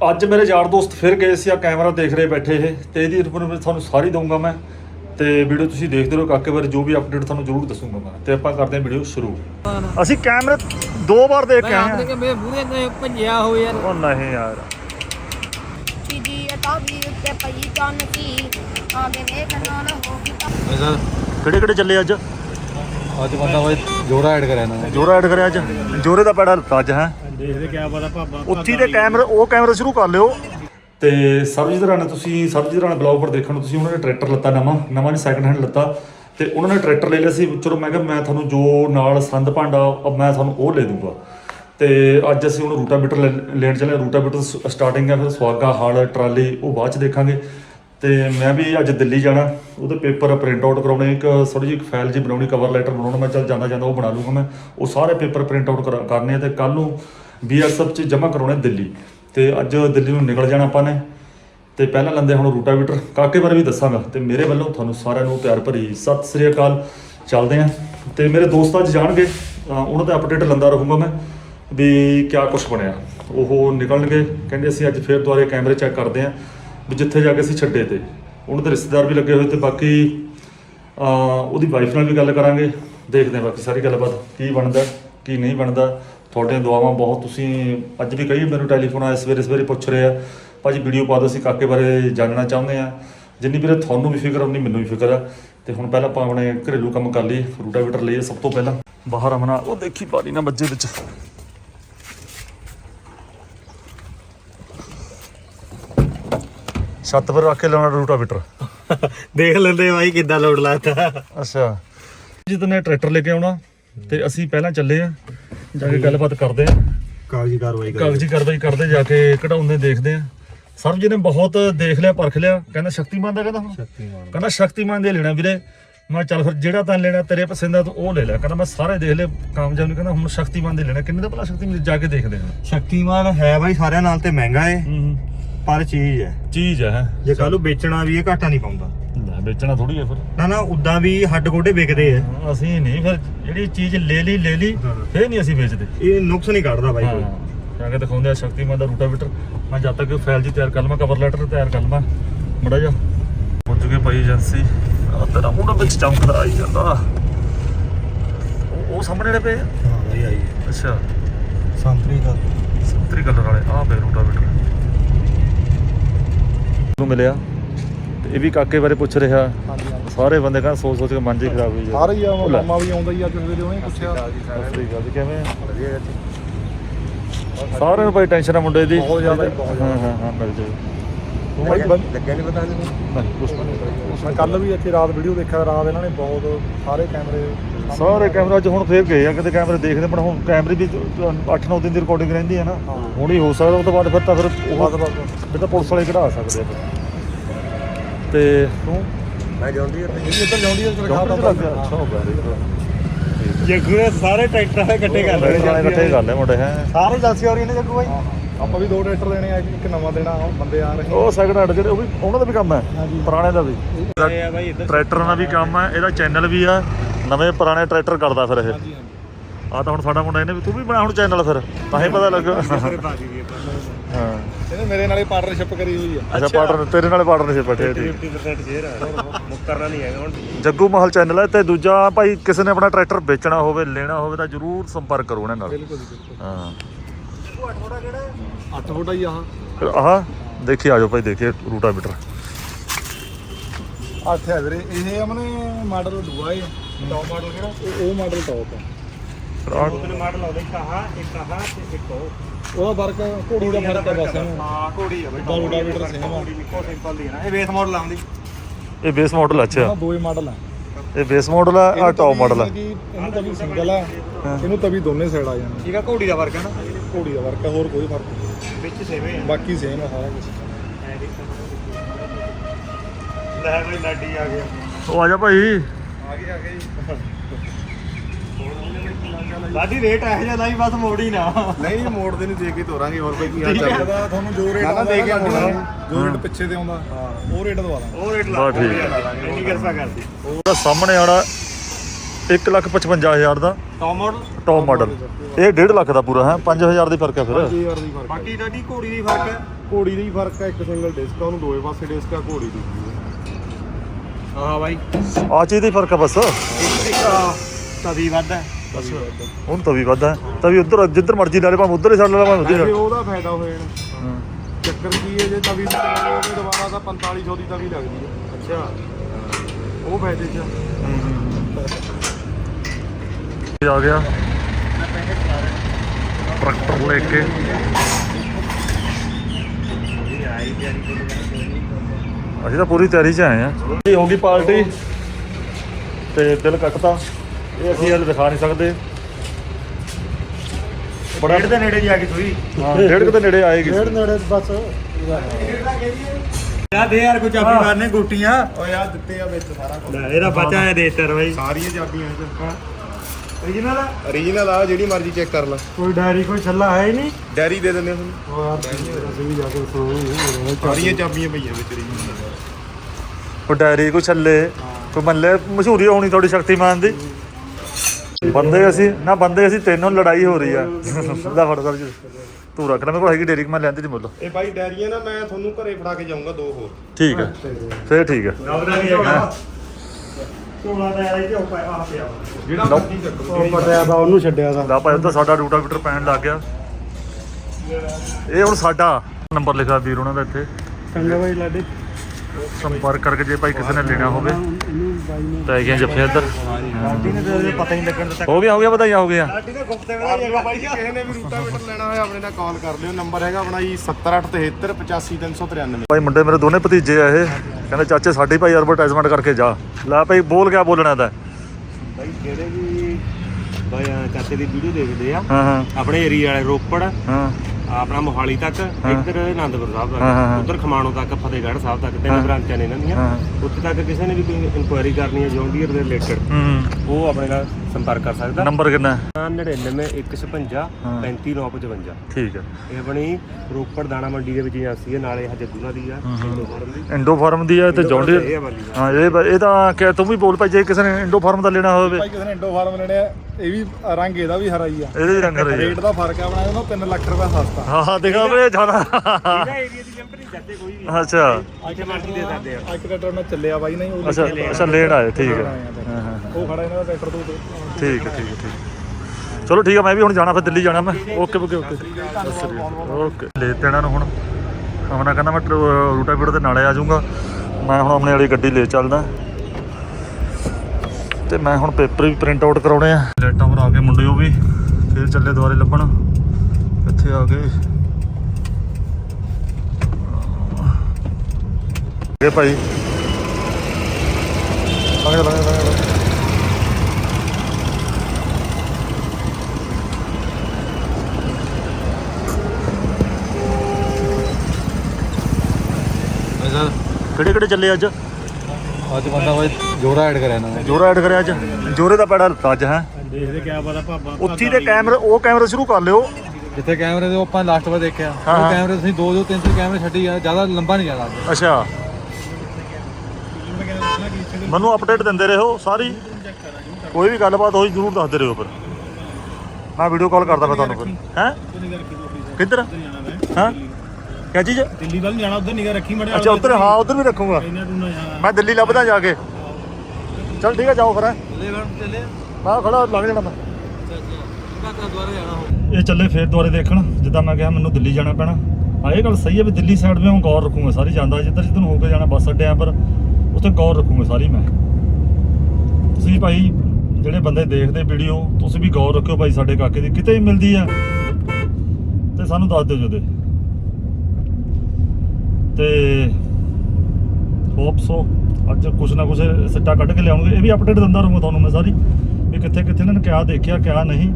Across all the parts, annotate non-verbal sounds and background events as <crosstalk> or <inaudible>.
ਅੱਜ ਮੇਰੇ ਯਾਰ ਦੋਸਤ ਫਿਰ ਗਏ ਸੀ ਆ ਕੈਮਰਾ ਦੇਖ ਰਹੇ ਬੈਠੇ ਇਹ ਤੇ ਇਹਦੀ ਰਿਪੋਰਟ ਮੈਂ ਤੁਹਾਨੂੰ ਸਾਰੀ ਦਊਂਗਾ ਮੈਂ ਤੇ ਵੀਡੀਓ ਤੁਸੀਂ ਦੇਖਦੇ ਰਹੋ ਕਾਕੇ ਬਾਰੇ ਜੋ ਵੀ ਅਪਡੇਟ ਤੁਹਾਨੂੰ ਜ਼ਰੂਰ ਦੱਸੂਗਾ ਮੈਂ ਤੇ ਆਪਾਂ ਕਰਦੇ ਹਾਂ ਵੀਡੀਓ ਸ਼ੁਰੂ। ਅਸੀਂ ਕੈਮਰੇ ਦੋ ਵਾਰ ਦੇਖ ਕੇ ਮੈਂ ਆਏ ਕਿ ਮੇਰੇ ਮੂਹਰੇ ਨੇ ਭੱਜਿਆ ਹੋ ਯਾਰ ਉਹ ਨਹੀਂ ਯਾਰ। ਚੀਜੀ ਅਟਾ ਵੀ ਉੱਤੇ ਪਈ ਚੰਨ ਕੀ ਆਗੇ ਵੇਖ ਨਾਲ ਹੋ ਗਈ ਤਾਂ। ਕਿਹੜੇ ਕਿਹੜੇ ਚੱਲੇ ਅੱਜ? ਅੱਜ ਬੰਦਾ ਬਾਈ ਜੋੜਾ ਐਡ ਕਰਿਆ ਨਾ। ਜੋਰਾ ਐਡ ਕਰਿਆ ਅੱਜ? ਜੋਰੇ ਦਾ ਪੈੜਾ ਲੱਤਾ ਅੱਜ ਹੈ? ਦੇਖਦੇ ਕਿਆ ਪਤਾ ਭਾਬਾ ਉੱਥੀ ਦੇ ਕੈਮਰੇ ਉਹ ਕੈਮਰਾ ਸ਼ੁਰੂ ਕਰ ਲਿਓ। ਤੇ ਸਰਬਜੀਤ ਰਾਣਾ ਤੁਸੀਂ ਸਰਬਜੀਤ ਰਾਣਾ ਬਲੌਗ ਪਰ ਦੇਖਣ ਨੂੰ ਤੁਸੀਂ ਉਹਨਾਂ ਨੇ ਟਰੈਕਟਰ ਲੱਤਾ ਨਵਾਂ ਨਵਾਂ ਨਹੀਂ ਸੈਕੰਡ ਹੈਂਡ ਲੱਤਾ। ਤੇ ਉਹਨਾਂ ਨੇ ਟਰੈਕਟਰ ਲੈ ਲਿਆ ਸੀ। ਚਲੋ ਮੈਂ ਕਿਹਾ ਮੈਂ ਤੁਹਾਨੂੰ ਜੋ ਨਾਲ ਸੰਦ ਭਾਂਡਾ ਮੈਂ ਤੁਹਾਨੂੰ ਉਹ ਲੈ ਦੂੰਗਾ। ਤੇ ਅੱਜ ਅਸੀਂ ਹੁਣ ਰੂਟਾਵੀਟਰ ਲੈਣ ਚੱਲੇ ਰੂਟਾਵੀਟਰ ਸਟਾਰਟਿੰਗ ਹੈ ਫਿਰ ਸਵਾਗਾ ਹਾਲ ਟਰਾਲੀ ਉਹ ਬਾਅਦ ਚ ਦੇਖਾਂਗੇ। ਤੇ ਮੈਂ ਵੀ ਅੱਜ ਦਿੱਲੀ ਜਾਣਾ। ਉਹਦੇ ਪੇਪਰ ਪ੍ਰਿੰਟ ਆਊਟ ਕਰਾਉਣੇ। ਇੱਕ ਥੋੜੀ ਜਿਹੀ ਫਾਈਲ ਜੀ ਬਣਾਉਣੀ ਕਵਰ ਲੈਟਰ ਬਣਾਉਣਾ। ਮੈਂ ਚੱਲ ਜਾਂਦਾ ਜਾਂਦਾ ਉਹ ਬਣਾ ਲੂੰਗਾ ਮੈਂ। ਉਹ ਸਾਰੇ ਪੇਪਰ ਪ੍ਰਿੰਟ ਆਊਟ ਕਰਨੇ ਆ ਤੇ ਕੱਲ ਨੂੰ ਬੀਐਸਐਫ ਚ ਜਮ੍ਹਾਂ ਕਰਾਉਣੇ ਦਿੱਲੀ। ਤੇ ਅੱਜ ਦਿੱਲੀ ਨੂੰ ਨਿਕਲ ਜਾਣਾ ਆਪਾਂ ਨੇ। ਤੇ ਪਹਿਲਾਂ ਲੰਦੇ ਹੁਣ ਰੂਟਾਵੀਟਰ। ਕਾਕੇ ਬਾਰੇ ਵੀ ਦੱਸਾਂਗਾ। ਤੇ ਮੇਰੇ ਵੱਲੋਂ ਤੁਹਾਨੂੰ ਸਾਰਿਆਂ ਨੂੰ ਪਿਆਰ ਭਰੀ ਸਤਿ ਸ੍ਰੀ ਅਕਾਲ। ਚੱਲਦੇ ਆਂ ਤੇ ਮੇਰੇ ਦੋਸਤ ਅੱਜ ਜਾਣਗੇ। ਉਹਨਾਂ ਦਾ ਅਪਡੇਟ ਲੰਦਾ ਰਹੂੰਗਾ ਮੈਂ, ਵੀ ਕਿਆ ਕੁਝ ਬਣਿਆ। ਉਹ ਨਿਕਲਣਗੇ। ਕਹਿੰਦੇ ਅਸੀਂ ਅੱਜ ਫੇਰ ਦੁਬਾਰੇ ਕੈਮਰੇ ਚੈੱਕ ਕਰਦੇ ਆਂ ਵੀ ਜਿੱਥੇ ਜਾ ਕੇ ਅਸੀਂ ਛੱਡੇ ਤੇ। ਉਹਨਾਂ ਦੇ ਰਿਸ਼ਤੇਦਾਰ ਵੀ ਲੱਗੇ ਹੋਏ ਤੇ ਬਾਕੀ ਉਹਦੀ ਵਾਈਫ ਨਾਲ ਵੀ ਗੱਲ ਕਰਾਂਗੇ। ਦੇਖਦੇ ਹਾਂ ਬਾਕੀ ਸਾਰੀ ਗੱਲਬਾਤ, ਕੀ ਬਣਦਾ, ਕੀ ਨਹੀਂ ਬਣਦਾ। ਤੁਹਾਡੀਆਂ ਦੁਆਵਾਂ ਬਹੁਤ ਤੁਸੀਂ ਅੱਜ ਵੀ ਕਈ ਮੈਨੂੰ ਟੈਲੀਫੋਨ ਆਇਆ ਸਵੇਰੇ ਸਵੇਰੇ ਪੁੱਛ ਰਹੇ ਆ। ਭਾਜੀ ਵੀਡੀਓ ਪਾ ਦਿਓ ਅਸੀਂ ਕਾਕੇ ਬਾਰੇ ਜਾਣਨਾ ਚਾਹੁੰਦੇ ਆ। ਜਿੰਨੀ ਵੀਰੇ ਤੁਹਾਨੂੰ ਵੀ ਫਿਕਰ ਉਨੀ ਮੈਨੂੰ ਵੀ ਫਿਕਰ ਆ। ਤੇ ਹੁਣ ਪਹਿਲਾਂ ਆਪਾਂ ਆਪਣੇ ਘਰੇਲੂ ਕੰਮ ਕਰ ਲਈਏ ਰੂਟਾਵੀਟਰ ਲਈਏ ਸਭ ਤੋਂ ਪਹਿਲਾਂ। ਬਾਹਰ ਆਮਨਾ ਉਹ ਦੇਖੀ ਪਾਣੀ ਨਾ ਬੱਜੇ ਵਿੱਚ। ਛੱਤ ਪਰ ਰੱਖ ਕੇ ਲਾਉਣਾ ਰੂਟਾਵੀਟਰ। ਦੇਖ ਲੈਂਦੇ ਬਾਈ ਕਿੱਦਾਂ ਲੋਡ ਲਾਤਾ। ਅੱਛਾ। ਜਿੱਦ ਨੇ ਟਰੈਕਟਰ ਲੈ ਕੇ ਆਉਣਾ ਤੇ ਅਸੀਂ ਪਹਿਲਾਂ ਚੱਲੇ ਆ। ਜਾ ਕੇ ਗੱਲਬਾਤ ਕਰਦੇ ਆ। ਕਾਗਜ਼ੀ ਕਾਰਵਾਈ ਕਾਗਜ਼ੀ ਕਾਰਵਾਈ ਕਰਦੇ ਜਾ ਕੇ ਕਢਾਉਂਦੇ ਦੇਖਦੇ ਆ। ਸਰਬ ਜੀ ਨੇ ਬਹੁਤ ਦੇਖ ਲਿਆ ਪਰਖ ਲਿਆ। ਕਹਿੰਦਾ ਸ਼ਕਤੀਮਾਨ ਦਾ ਕਹਿੰਦਾ ਹੁਣ। ਸ਼ਕਤੀਮਾਨ। ਕਹਿੰਦਾ ਸ਼ਕਤੀਮਾਨ ਦੇ ਲੈਣਾ ਵੀਰੇ। ਮੈਂ ਚੱਲ ਫਿਰ ਜਿਹੜਾ ਤਾਂ ਲੈਣਾ ਤੇਰੇ ਪਸੰਦ ਆ ਤੂੰ ਉਹ ਲੈ ਲੈ। ਕਹਿੰਦਾ ਮੈਂ ਸਾਰੇ ਦੇਖ ਲਏ ਕਾਮਯਾਬ ਨਹੀਂ। ਕਹਿੰਦਾ ਹੁਣ ਸ਼ਕਤੀਮਾਨ ਦੇ ਲੈਣਾ। ਕਿੰਨੇ ਦਾ ਭਲਾ ਸ਼ਕਤੀਮਾਨ ਜਾ ਕੇ ਦੇਖਦੇ ਹਾਂ ਸ਼ਕਤੀਮਾਨ ਹੈ ਬਾਈ ਸਾਰਿਆਂ ਨਾਲ ਤੇ ਮਹਿੰਗਾ ਏ। ਹੂੰ ਪਰ ਚੀਜ਼ ਹੈ। ਚੀਜ਼ ਹੈ। ਜੇ ਕੱਲ ਨੂੰ ਵੇਚਣਾ ਵੀ ਇਹ ਘਾਟਾ ਨਹੀਂ ਪਾਉਂਦਾ। ਲੈ ਵੇਚਣਾ ਥੋੜੀ ਹੈ ਫਿਰ। ਨਾ ਨਾ ਉਦਾਂ ਵੀ ਹੱਡ ਗੋਡੇ ਵਿਕਦੇ ਆ। ਅਸੀਂ ਨਹੀਂ ਫਿਰ ਜਿਹੜੀ ਚੀਜ਼ ਲੈ ਲਈ ਲੈ ਲਈ। ਫੇਰ ਨਹੀਂ ਅਸੀਂ ਵੇਚਦੇ। ਇਹ ਨੁਕਸ ਨਹੀਂ ਕੱਢਦਾ ਬਾਈ ਕੋਈ। ਜਾ ਕੇ ਦਿਖਾਉਂਦੇ ਆ ਸ਼ਕਤੀਮਾਨ ਦਾ ਰੂਟਾਵੀਟਰ। ਮੈਂ ਜਦ ਤੱਕ ਫਾਈਲ ਜੀ ਤਿਆਰ ਕਰ ਲਵਾਂ ਕਵਰ ਲੈਟਰ ਤਿਆਰ ਕਰ ਲਵਾਂ। ਮੜਾ ਜਾ। ਪਹੁੰਚ ਗਏ ਭਾਈ ਏਜੰਸੀ। ਆ ਤੇਰਾ ਮੁੰਡਾ ਵਿੱਚ ਚਮਕਦਾ ਆਈ ਜਾਂਦਾ। ਉਹ- ਸਾਹਮਣੇ ਜਿਹੜੇ ਪਏ? ਹਾਂ ਬਾਈ ਆਈ ਅੱਛਾ। ਸੰਤਰੀ ਦਾ। ਸੰਤਰੀ ਕਲਰ ਵਾਲੇ ਆ ਪਏ ਰੂਟਾਵੀਟਰ। ਨੂੰ ਮਿਲਿਆ। ਇਹ ਵੀ ਕਾਕੇ ਬਾਰੇ ਪੁੱਛ ਰਿਹਾ। ਸਾਰੇ ਬੰਦੇ ਕਹਿੰਦੇ ਸੋਚ ਸੋਚ ਕੇ ਮਨ ਜੀ ਖਰਾਬ ਹੋਈ ਸਾਰੇ ਹੀ ਆ ਲੈ। ਮਾਮਾ ਵੀ ਆਉਂਦਾ ਹੀ ਆ ਕਿਸੇ ਵੇਲੇ ਉਹਨੇ ਪੁੱਛਿਆ। ਸਤਿ ਸ੍ਰੀ ਅਕਾਲ ਜੀ ਕਿਵੇਂ ਆ? ਸਾਰਿਆਂ ਨੂੰ ਭਾਈ ਟੈਨਸ਼ਨ ਆ ਮੁੰਡੇ ਦੀ। ਬਹੁਤ ਜ਼ਿਆਦਾ ਜੀ, ਬਹੁਤ ਹਾਂ ਹਾਂ ਹਾਂ ਮਿਲ ਜਾਏ ਤੂੰ ਬਾਈ ਬੰਦ- ਲੱਗਿਆ ਨਹੀਂ ਪਤਾ ਨਹੀਂ ਕੁਛ ਨਹੀਂ ਮੈਂ ਕੱਲ ਵੀ ਇੱਥੇ ਰਾਤ ਵੀਡੀਓ ਦੇਖਿਆ ਰਾਤ ਇਹਨਾਂ ਨੇ ਬਹੁਤ ਸਾਰੇ ਕੈਮਰੇ ਸਾਰੇ ਕੈਮਰਾ 'ਚ ਹੁਣ ਫੇਰ ਗਏ ਆ ਕਿਤੇ ਕੈਮਰੇ ਦੇਖਦੇ ਪਰ ਹੁਣ ਕੈਮਰੇ ਦੀ 8-9 ਦਿਨ ਦੀ ਰਿਕਾਰਡਿੰਗ ਰਹਿੰਦੀ ਹੈ ਨਾ। ਹਾਂ। ਹੁਣ ਹੀ ਹੋ ਸਕਦਾ ਉਹ ਤੋਂ ਬਾਅਦ ਫਿਰ ਤਾਂ ਫਿਰ ਉਹ ਬਸ ਬਸ। ਫਿਰ ਤਾਂ ਪੁਲਿਸ ਵਾਲੇ ਕਢਾ ਸਕਦੇ ਆ ਫਿਰ। ਤੇ ਤੂੰ? ਮੈਂ ਜਾਉਂਦੀ ਇਹ ਇੱਧਰ ਜਾਂਦੀ ਹੈ ਡਾਕਟਰ ਸਰਖਾ ਚ ਲੱਗ ਗਿਆ ਅੱਛਾ ਹੋ ਗਿਆ ਜੱਗੂ ਨੇ ਸਾਰੇ ਟਰੈਕਟਰ ਦੇ ਇਕੱਠੇ ਕਰ ਮੇਰੇ ਜਾਣੇ ਇਕੱਠੇ ਕਰ ਲਏ ਮੁੰਡੇ ਹੈ। ਸਾਰੇ ਜਲਸੀ ਹੋ ਰਹੀ ਨੇ ਜੱਗੂ ਬਾਈ? ਆਪਾਂ ਵੀ ਦੋ ਟਰੈਕਟਰ ਲੈਣੇ ਆ ਇੱਕ ਨਵਾਂ ਦੇਣਾ ਉਹ ਬੰਦੇ ਆ ਰਹੇ। ਉਹ ਸੈਕਿੰਡ ਹੈਂਡ ਜਿਹੜੇ ਉਹ ਵੀ ਉਹਨਾਂ ਦਾ ਵੀ ਕੰਮ ਹੈ। ਪੁਰਾਣੇ ਦਾ ਵੀ। ਇਹ ਆ ਬਾਈ ਇੱਧਰ। ਟਰੈਕਟਰਾਂ ਦਾ ਵੀ ਕੰਮ ਹੈ ਇਹਦਾ ਚੈਨਲ ਵੀ ਆ ਨਵੇਂ ਪੁਰਾਣੇ ਟਰੈਕਟਰ ਕਰਦਾ ਫਿਰ ਇਹ। ਆ ਤਾਂ ਹੁਣ ਸਾਡਾ ਮੁੰਡਾ ਇਹਨੇ ਵੀ ਤੂੰ ਵੀ ਬਣਾ ਹੁਣ ਚੈਨਲ ਫਿਰ ਤਾਂ ਹੀ ਪਤਾ ਲੱਗਾ ਹਾਂ। ਇਹਨੇ ਮੇਰੇ ਨਾਲੇ ਪਾਰਟਨਰਸ਼ਿਪ ਕਰੀ ਹੋਈ ਆ। ਅੱਛਾ ਪਾਰਟਨਰ ਤੇਰੇ ਨਾਲ ਪਾਰਟਨਰਸ਼ਿਪ ਬੈਠੇ ਠੀਕ 50% ਸ਼ੇਅਰ ਆ ਮੁੱਕਰਨਾ ਨਹੀਂ ਹੈਗਾ ਹੁਣ। ਜੱਗੂ ਮਹਲ ਚੈਨਲ ਹੈ ਤੇ ਦੂਜਾ ਭਾਈ ਕਿਸੇ ਨੇ ਆਪਣਾ ਟਰੈਕਟਰ ਵੇਚਣਾ ਹੋਵੇ ਲੈਣਾ ਹੋਵੇ ਤਾਂ ਜਰੂਰ ਸੰਪਰਕ ਕਰੋ ਇਹਨਾਂ ਨਾਲ। ਬਿਲਕੁਲ ਬਿਲਕੁਲ। ਹਾਂ। 8 ਫੁੱਟ ਹੀ ਆਹ। ਆਹ ਦੇਖੀ ਆਜੋ ਭਾਈ ਦੇਖੀਏ ਰੂਟਾਵੀਟਰ ਅੱਠ ਹੈ ਵੀਰੇ ਇਹ ਆਪਣੇ ਮਾਡਲ ਦੂਆ ਏ ਟੌਪ ਮਾਡਲ ਕਿਹੜਾ? ਉਹ- ਉਹ ਮਾਡਲ ਟੌਪ ਆ। ਫਿਰ ਆਹ ਤਿੰਨ ਮਾਡਲ ਆਉਂਦੇ ਇੱਕ ਆਹ ਇੱਕ ਆਹ ਤੇ ਇੱਕ ਉਹ। ਉਹਦਾ ਫ਼ਰਕ ਘੋੜੀ ਦਾ ਫ਼ਰਕ ਆ ਬਸ। ਇਹਨੂੰ ਹਾਂ ਘੋੜੀ ਆ ਬਾਈ। ਦੋ ਰੋਟਾਵੇਟਰ same ਆ। ਘੋੜੀ ਸਿੰਪਲ ਦੀ ਹੈ ਨਾ। ਇਹ ਬੇਸ ਮਾਡਲ ਆਉਂਦੀ ਇਹ ਬੇਸ ਮਾਡਲ ਅੱਛਾ। ਇਹਦਾ ਦੋ ਹੀ ਮਾਡਲ ਆ। ਇਹ ਬੇਸ ਮਾਡਲ ਆ ਆ ਟੌਪ ਮਾਡਲ ਆ। ਇਹਨੂੰ ਤਵੀ ਸਿੰਗਲ ਆ। ਇਹਨੂੰ ਤਵੀ ਦੋਨੇ ਸਾਈਡ ਆ ਜਾਣੀ। ਠੀਕ ਆ ਘੋੜੀ ਦਾ ਫ਼ਰਕ ਹੈ ਨਾ। ਘੋੜੀ ਦਾ ਫ਼ਰਕ ਆ ਹੋਰ ਕੋਈ ਫ਼ਰਕ ਨਹੀਂ। ਵਿੱਚ ਸੇਵੇਂ ਆ। ਬਾਕੀ ਸੇਮ ਆ ਸਾਰਾ ਕੁਝ ਲੈ ਬਈ ਲਾਡੀ ਆ ਗਿਆ। ਉਹ ਆ ਜਾ ਭਾਈ। ਆ ਗਏ ਆ ਗਏ ਲਾਡੀ ਰੇਟ ਇਹੋ ਜਿਹਾ ਲਾਈ ਬਸ ਮੋੜੀ ਨਾ। ਨਹੀਂ ਮੋੜ ਦੇ ਨਹੀਂ ਦੇ ਕੇ ਤੋਰਾਂਗੇ ਹੋਰ ਕੋਈ ਕੀ ਹਾਲ ਹੈ। ਚਾਲ ਤੁਹਾਨੂੰ ਜੋ ਰੇਟ ਨਾ ਨਾ ਦੇ ਕੇ ਆਉਂਦਾ। ਹਾਂ। ਜੋ ਰੇਟ ਪਿੱਛੇ ਤੇ ਆਉਂਦਾ ਉਹ ਰੇਟ ਦਵਾ ਦਾਂਗੇ। ਉਹ ਰੇਟ ਲਾ ਬਸ ਠੀਕ ਹੈ। ਇੰਨੀ ਕਿਰਪਾ ਕਰਦੀ। ਉਹਦਾ ਸਾਹਮਣੇ ਆੜਾ 155000 ਦਾ। ਟੌਪ ਮਾਡਲ ਟੌਪ ਮਾਡਲ ਇਹ 1.5 ਲੱਖ ਦਾ ਪੂਰਾ ਹੈ? 5000 ਦੀ ਫ਼ਰਕ ਹੈ ਫਿਰ। 5000 ਦੀ ਫ਼ਰਕ ਬਾਕੀ ਡਾਡੀ ਘੋੜੀ ਦੀ ਫ਼ਰਕ ਹੈ ਘੋੜੀ ਦੀ ਫ਼ਰਕ ਹੈ ਇੱਕ ਸਿੰਗਲ ਡਿਸਕ ਆ ਉਹਨੂੰ ਦੋਵੇਂ ਪਾਸੇ ਡਿਸਕ ਆ ਘੋੜੀ ਦੀ। ਹਾਂ ਬਾਈ। ਆ ਚੀਜ਼ ਦੀ ਫ਼ਰਕ ਹੈ ਬਸ। ਇੱਕ ਤਵੀ ਵੱਧ ਹੈ ਹੁਣ ਤਵੀ ਵੱਧਾ ਤਵੀ ਉਧਰ ਜਿੱਧਰ ਮਰਜ਼ੀ ਲੈ ਲੈ ਭਾਵੇਂ ਉਧਰ ਹੀ ਛੱਡ ਲੈ ਭਾਵੇਂ ਉੱਧਰ ਹੀ ਉਹਦਾ ਫਾਇਦਾ ਹੋ ਜਾਣਾ। ਹਾਂ। ਚੱਕਰ ਕੀ ਹੈ ਜੇ ਤਵੀ ਉਹਦੇ ਦੁਬਾਰਾ ਤਾਂ 4500 ਦੀ ਤਵੀ ਲੱਗਦੀ ਹੈ ਅੱਛਾ। ਉਹ ਫਾਇਦੇ ਚ ਆ ਗਿਆ। ਟਰੈਕਟਰ ਲੈ ਕੇ। ਅਸੀਂ ਤਾਂ ਪੂਰੀ ਤਿਆਰੀ 'ਚ ਆਏ ਆ। ਇਹ ਹੋ ਗਈ ਪਾਰਟੀ। ਤੇ ਦਿਲ ਕੱਟਤਾ। ਇਹ ਅਸੀਂ ਹਲੇ ਦਿਖਾ ਨਹੀਂ ਸਕਦੇ। ਬੜਾ ਡੇਢ ਦੇ ਨੇੜੇ ਜਾ ਕੇ ਸੂਈ ਹਾਂ, ਡੇਢ ਕੁ ਦੇ ਨੇੜੇ ਆਏਗੀ ਨੇੜੇ ਬਸ ਯਾ ਦੇ ਯਾਰ ਕੋਈ ਚਾਬੀ ਮਾਰਨੇ ਗੁੱਟੀਆਂ। ਓ ਯਾਰ ਦਿੱਤੇ ਆ ਵਿੱਚ ਸਾਰਾ ਕੁਝ ਲੈ ਇਹਦਾ ਬਚਾ ਹੈ ਦੇ ਤਰ ਬਾਈ। ਸਾਰੀਆਂ ਚਾਬੀਆਂ ਚ original ਆ? ਓਰੀਜਨਲ ਆ ਜਿਹੜੀ ਮਰਜ਼ੀ ਚੈੱਕ ਕਰ ਲੈ। ਕੋਈ ਡਾਇਰੀ ਕੋਈ ਛੱਲਾ ਹੈ ਹੀ ਨਹੀਂ। ਡੈਰੀ ਦੇ ਦਿੰਦੇ ਤੁਹਾਨੂੰ। ਅਸੀਂ ਵੀ ਜਾ ਕੇ ਸੋ ਸਾਰੀਆਂ ਚਾਬੀਆਂ ਪਈਆਂ ਵਿੱਚ original ਕੋਈ ਡਾਇਰੀ ਕੋਈ ਛੱਲੇ ਕੋਈ ਮੱਲੇ। ਮਸ਼ਹੂਰੀ ਹੋਣੀ ਥੋੜੀ ਸ਼ਕਤੀਮਾਨ ਦੀ। ਬੰਦੇ ਅਸੀਂ ਨਾ ਬੰਦੇ ਅਸੀਂ ਤੈਨੂੰ ਲੜਾਈ ਹੋ ਰਹੀ ਆ। ਦਾ ਫੜ ਸਰ ਜੀ। ਤੂੰ ਰੱਖ ਲੈ ਮੇਰੇ ਕੋਲ ਹੈਗੀ ਡੇਰੀ ਮੈਂ ਲੈਂਦੀ ਨਹੀਂ ਮੁੱਲ। ਇਹ ਬਾਈ ਡੈਰੀਆਂ ਨਾ ਮੈਂ ਤੁਹਾਨੂੰ ਘਰੇ ਫੜਾ ਕੇ ਜਾਊਂਗਾ ਦੋ ਹੋਰ। ਠੀਕ ਹੈ ਫੇਰ ਠੀਕ ਹੈ ਗਬਰਾ ਨਹੀਂ ਹੈਗਾ। ਝੋਲਾ ਦਾ ਇਹ ਤੇ ਆ ਪਿਆ। ਜਿਹੜਾ ਮਰਜ਼ੀ ਚੱਕ। ਲਓ ਪਟਿਆ ਦਾ ਉਹਨੂੰ ਛੱਡਿਆ ਦਾ ਲਾ ਭਾਈ ਤਾਂ ਸਾਡਾ ਰੂਟਾਵੀਟਰ ਪੈਣ ਲੱਗ ਗਿਆ। ਇਹ ਹੁਣ ਸਾਡਾ ਨੰਬਰ ਲਿਖਿਆ ਵੀਰ ਉਹਨਾਂ ਦਾ ਇੱਥੇ। ਚੰਗਾ ਬਾਈ ਲਾਡੇ। ਸੰਪਰਕ ਕਰਕੇ ਜੇ ਭਾਈ ਕਿਸੇ ਨੇ ਲੈਣਾ ਹੋਵੇ। ਤਾਂ ਇੱਧਰ ਨੇ ਪਤਾ ਹੀ ਲੱਗਣ ਦਿੱਤਾ ਹੋ ਗਿਆ ਹੋ ਗਿਆ ਵਧਾਈਆਂ ਹੋ ਗਿਆ। ਲਾਡੀ ਨੇ ਗੁਪਤੇ ਬਾਈ ਜੀ ਕਿਸੇ ਨੇ ਵੀ ਰੂਟਾਵੇਟਰ ਲੈਣਾ ਹੋਇਆ ਆਪਣੇ ਨਾਲ ਕਾਲ ਕਰ ਲਿਓ ਨੰਬਰ ਹੈਗਾ ਆਪਣਾ ਜੀ 70873 ਭਾਈ ਮੁੰਡੇ ਮੇਰੇ ਦੋਨੇ ਭਤੀਜੇ ਆ ਇਹ। ਕਹਿੰਦੇ ਚਾਚੇ ਸਾਡੇ ਭਾਈ ਐਡਵਰਟਾਈਜ਼ਮੈਂਟ ਕਰਕੇ ਜਾ। ਲੈ ਭਾਈ ਬੋਲ ਗਿਆ ਬੋਲਣਾ ਦਾ ਬਾਈ ਜਿਹੜੇ ਵੀ ਬਾਈ ਆਹ ਚਾਚੇ ਦੀ ਵੀਡੀਓ ਦੇਖਦੇ ਆ ਹਾਂ ਹਾਂ। ਆਪਣੇ ਏਰੀਆ ਵਾਲੇ ਰੋਪੜ ਹਾਂ। ਆਪਣਾ ਮੋਹਾਲੀ ਤੱਕ ਇੱਧਰ ਆਨੰਦਪੁਰ ਸਾਹਿਬ। ਤੱਕ ਉੱਧਰ ਖਮਾਣੋ ਤੱਕ ਫਤਿਹਗੜ੍ਹ ਸਾਹਿਬ ਤੱਕ। ਤਿੰਨ ਬ੍ਰਾਂਚਾਂ ਨੇ ਇਹਨਾਂ ਦੀਆਂ। ਉੱਥੇ ਤੱਕ ਕਿਸੇ ਨੇ ਵੀ ਕੋਈ ਇਨਕੁਆਇਰੀ ਕਰਨੀ ਹੈ ਜੌਨ ਡੀਅਰ ਦੇ ਰਿਲੇਟਡ ਉਹ ਆਪਣੇ ਨਾਲ ਸੰਪਰਕ ਕਰ ਸਕਦਾ। ਨੰਬਰ ਕਿੰਨਾ ਹੈ? 99156 ਹਾਂ। 35955 ਠੀਕ ਹੈ। ਇਹ ਆਪਣੀ ਰੋਪੜ ਦਾਣਾ ਮੰਡੀ ਦੇ ਵਿੱਚ ਏਜੰਸੀ ਹੈ ਨਾਲੇ ਇਹ ਜੱਦੂਨਾ ਦੀ ਆ ਹਿੰਦੂ ਫਾਰਮ ਦੀ। ਇੰਡੋ ਫਾਰਮ ਦੀ ਹੈ ਤੇ ਜੌਂਡੀ ਹਾਂ। ਇਹ ਇਹ ਤਾਂ ਕਿ ਤੂੰ ਵੀ ਬੋਲ ਭਾਈ ਜੇ ਕਿਸੇ ਨੇ ਇੰਡੋ ਫਾਰਮ ਦਾ ਲੈਣਾ ਹੋਵੇ। ਭਾਈ ਕਿਸੇ ਨੇ ਇੰਡੋ ਫਾਰਮ ਲੈਣੇ ਆ ਇਹ ਵੀ ਰੰਗ ਇਹਦਾ ਵੀ ਹਰਾ ਹੀ ਆ। ਇਹਦੇ ਵੀ ਰੰਗ ਰੇਟ ਦਾ ਫ਼ਰਕ ਆ ਆਪਣਾ ਇਹਨੂੰ 3 ਲੱਖ ਰੁਪਏ ਸਸਤਾ। ਹਾਂ ਹਾਂ ਦੇਖਾ ਵੇ ਜ਼ਿਆਦਾ ਇਹਦਾ ਏਰੀਆ ਕੋਈ ਵੀ। ਅੱਛਾ। ਇੱਥੇ ਮਰਜ਼ੀ ਦੇ ਸਕਦੇ ਆ। ਇੱਕ ਟਰੈਕਟਰ ਨਾਲ ਚੱਲਿਆ ਬਾਈ ਨਹੀਂ ਉਹ ਅੱਛਾ ਅੱਛਾ ਲੈਣ ਆਏ ਠੀਕ ਹੈ। ਹਾਂ ਹਾਂ ਉਹ ਖੜਾ ਇਹਨਾਂ ਦਾ ਟਰੈਕਟਰ ਤੋਂ ਠੀਕ ਹੈ ਠੀਕ ਹੈ ਠੀਕ ਹੈ। ਚਲੋ ਠੀਕ ਹੈ ਮੈਂ ਵੀ ਹੁਣ ਜਾਣਾ ਫਿਰ ਦਿੱਲੀ ਜਾਣਾ ਮੈਂ। ਓਕੇ ਓਕੇ ਓਕੇ ਓਕੇ ਲੈ ਇਹਨਾਂ ਨੂੰ ਹੁਣ। ਹਮਨਾ ਕਹਿੰਦਾ ਮੈਂ ਰੂਟਾ ਵੀਡੀਓ ਦੇ ਨਾਲੇ ਆ ਜਾਊਂਗਾ। ਮੈਂ ਹੁਣ ਆਪਣੇ ਵਾਲੀ ਗੱਡੀ ਲੈ ਚੱਲਦਾ। ਤੇ ਮੈਂ ਹੁਣ ਪੇਪਰ ਵੀ ਪ੍ਰਿੰਟ ਆਊਟ ਕਰਾਉਣੇ ਆ। ਲੈਟਾਂ ਪਰ ਆ ਗਏ ਮੁੰਡੇ ਉਹ ਵੀ। ਫਿਰ ਚੱਲੇ ਦੁਆਰੇ ਲੱਭਣ। ਇੱਥੇ ਆ ਗਏ। ਇਹ ਭਾਈ। ਲੰਘ ਜਾ ਲੰਘ ਜਾ, ਲੰਘ ਜਾ। ਕਿਹੜੇ ਕਿਹੜੇ ਚੱਲੇ ਅੱਜ? ਅੱਜ ਬੰਦਾ ਬਾਈ ਜੋਰਾ ਐਡ ਕਰਿਆ ਨਾ ਜੋਰਾ ਐਡ ਕਰਿਆ ਅੱਜ? ਜੋਰੇ ਦਾ ਪੈੜਾ ਲੱਤਾ ਅੱਜ ਹੈ? ਦੇਖਦੇ ਕਿਆ ਪਤਾ ਭਾਬਾ ਉੱਥੀ ਦੇ ਕੈਮਰੇ ਉਹ ਕੈਮਰਾ ਸ਼ੁਰੂ ਕਰ ਲਿਓ। ਜਿੱਥੇ ਕੈਮਰੇ ਦੇ ਆਪਾਂ ਲਾਸਟ ਵਾਰ ਦੇਖਿਆ। ਉਹ ਕੈਮਰੇ ਤੁਸੀਂ ਦੋ ਦੋ ਤਿੰਨ ਤਿੰਨ ਕੈਮਰੇ ਛੱਡੀ ਆ ਜ਼ਿਆਦਾ ਲੰਬਾ ਨਹੀਂ ਜਾਣਾ ਅੱਛਾ। ਮੈਨੂੰ ਅਪਡੇਟ ਦਿੰਦੇ ਰਹੋ ਸਾਰੀ। ਕੋਈ ਵੀ ਗੱਲਬਾਤ ਹੋਈ ਜ਼ਰੂਰ ਦੱਸਦੇ ਰਹੋ ਫਿਰ। ਮੈਂ ਵੀਡੀਓ ਕਾਲ ਕਰਦਾ ਮੈਂ ਤੁਹਾਨੂੰ ਫਿਰ। ਹੈ? ਕਿੱਧਰ? ਹਾਂ? ਕਿਆ ਚੀਜ਼? ਦਿੱਲੀ ਵੱਲ ਜਾਣਾ ਉਧਰ ਨਿਗਾ ਰੱਖੀ ਮੜਿਆ ਅੱਛਾ, ਉੱਧਰ ਹਾਂ, ਉੱਧਰ ਵੀ ਰੱਖੂੰਗਾ। ਮੈਂ ਦਿੱਲੀ ਲੱਭਦਾ ਜਾ ਕੇ। ਚਲ ਠੀਕ ਹੈ ਜਾਓ ਫਿਰ ਮੈਂ ਖੜਾ ਲੰਘ ਜਾਣਾ ਮੈਂ। ਇਹ ਚੱਲੇ ਫੇਰ ਦੁਆਰੇ ਦੇਖਣ, ਜਿੱਦਾਂ ਮੈਂ ਕਿਹਾ ਮੈਨੂੰ ਦਿੱਲੀ ਜਾਣਾ ਪੈਣਾ। ਹਾਂ ਇਹ ਗੱਲ ਸਹੀ ਹੈ ਵੀ ਦਿੱਲੀ ਸਾਈਡ ਵੀ ਮੈਂ ਗੌਰ ਰੱਖੂੰਗਾ, ਸਾਰੀ ਜਾਂਦਾ ਜਿੱਧਰ ਜਿੱਧਰ ਹੋ ਕੇ ਜਾਣਾ, ਬੱਸ ਅੱਡਿਆਂ ਪਰ ਉੱਥੇ ਗੌਰ ਰੱਖੂੰਗਾ ਸਾਰੀ ਮੈਂ। ਤੁਸੀਂ ਭਾਈ ਜਿਹੜੇ ਬੰਦੇ ਦੇਖਦੇ ਵੀਡੀਓ ਤੁਸੀਂ ਵੀ ਗੌਰ ਰੱਖਿਓ ਭਾਈ ਸਾਡੇ ਕਾਕੇ ਦੀ। ਕਿਤੇ ਹੀ ਮਿਲਦੀ ਆ, ਤੇ ਸਾਨੂੰ ਦੱਸ ਦਿਓ ਜਦੇ। ਤੇ ਹੋਪ ਸੋ ਅੱਜ ਕੁਛ ਨਾ ਕੁਛ ਸਿੱਟਾ ਕੱਢ ਕੇ ਲਿਆਉਣਗੇ। ਇਹ ਵੀ ਅਪਡੇਟ ਦਿੰਦਾ ਰਹੂੰਗਾ ਤੁਹਾਨੂੰ ਮੈਂ ਸਾਰੀ। ਵੀ ਕਿੱਥੇ ਕਿੱਥੇ ਇਹਨਾਂ ਨੇ ਕਿਆ ਦੇਖਿਆ, ਕਿਆ ਨਹੀਂ।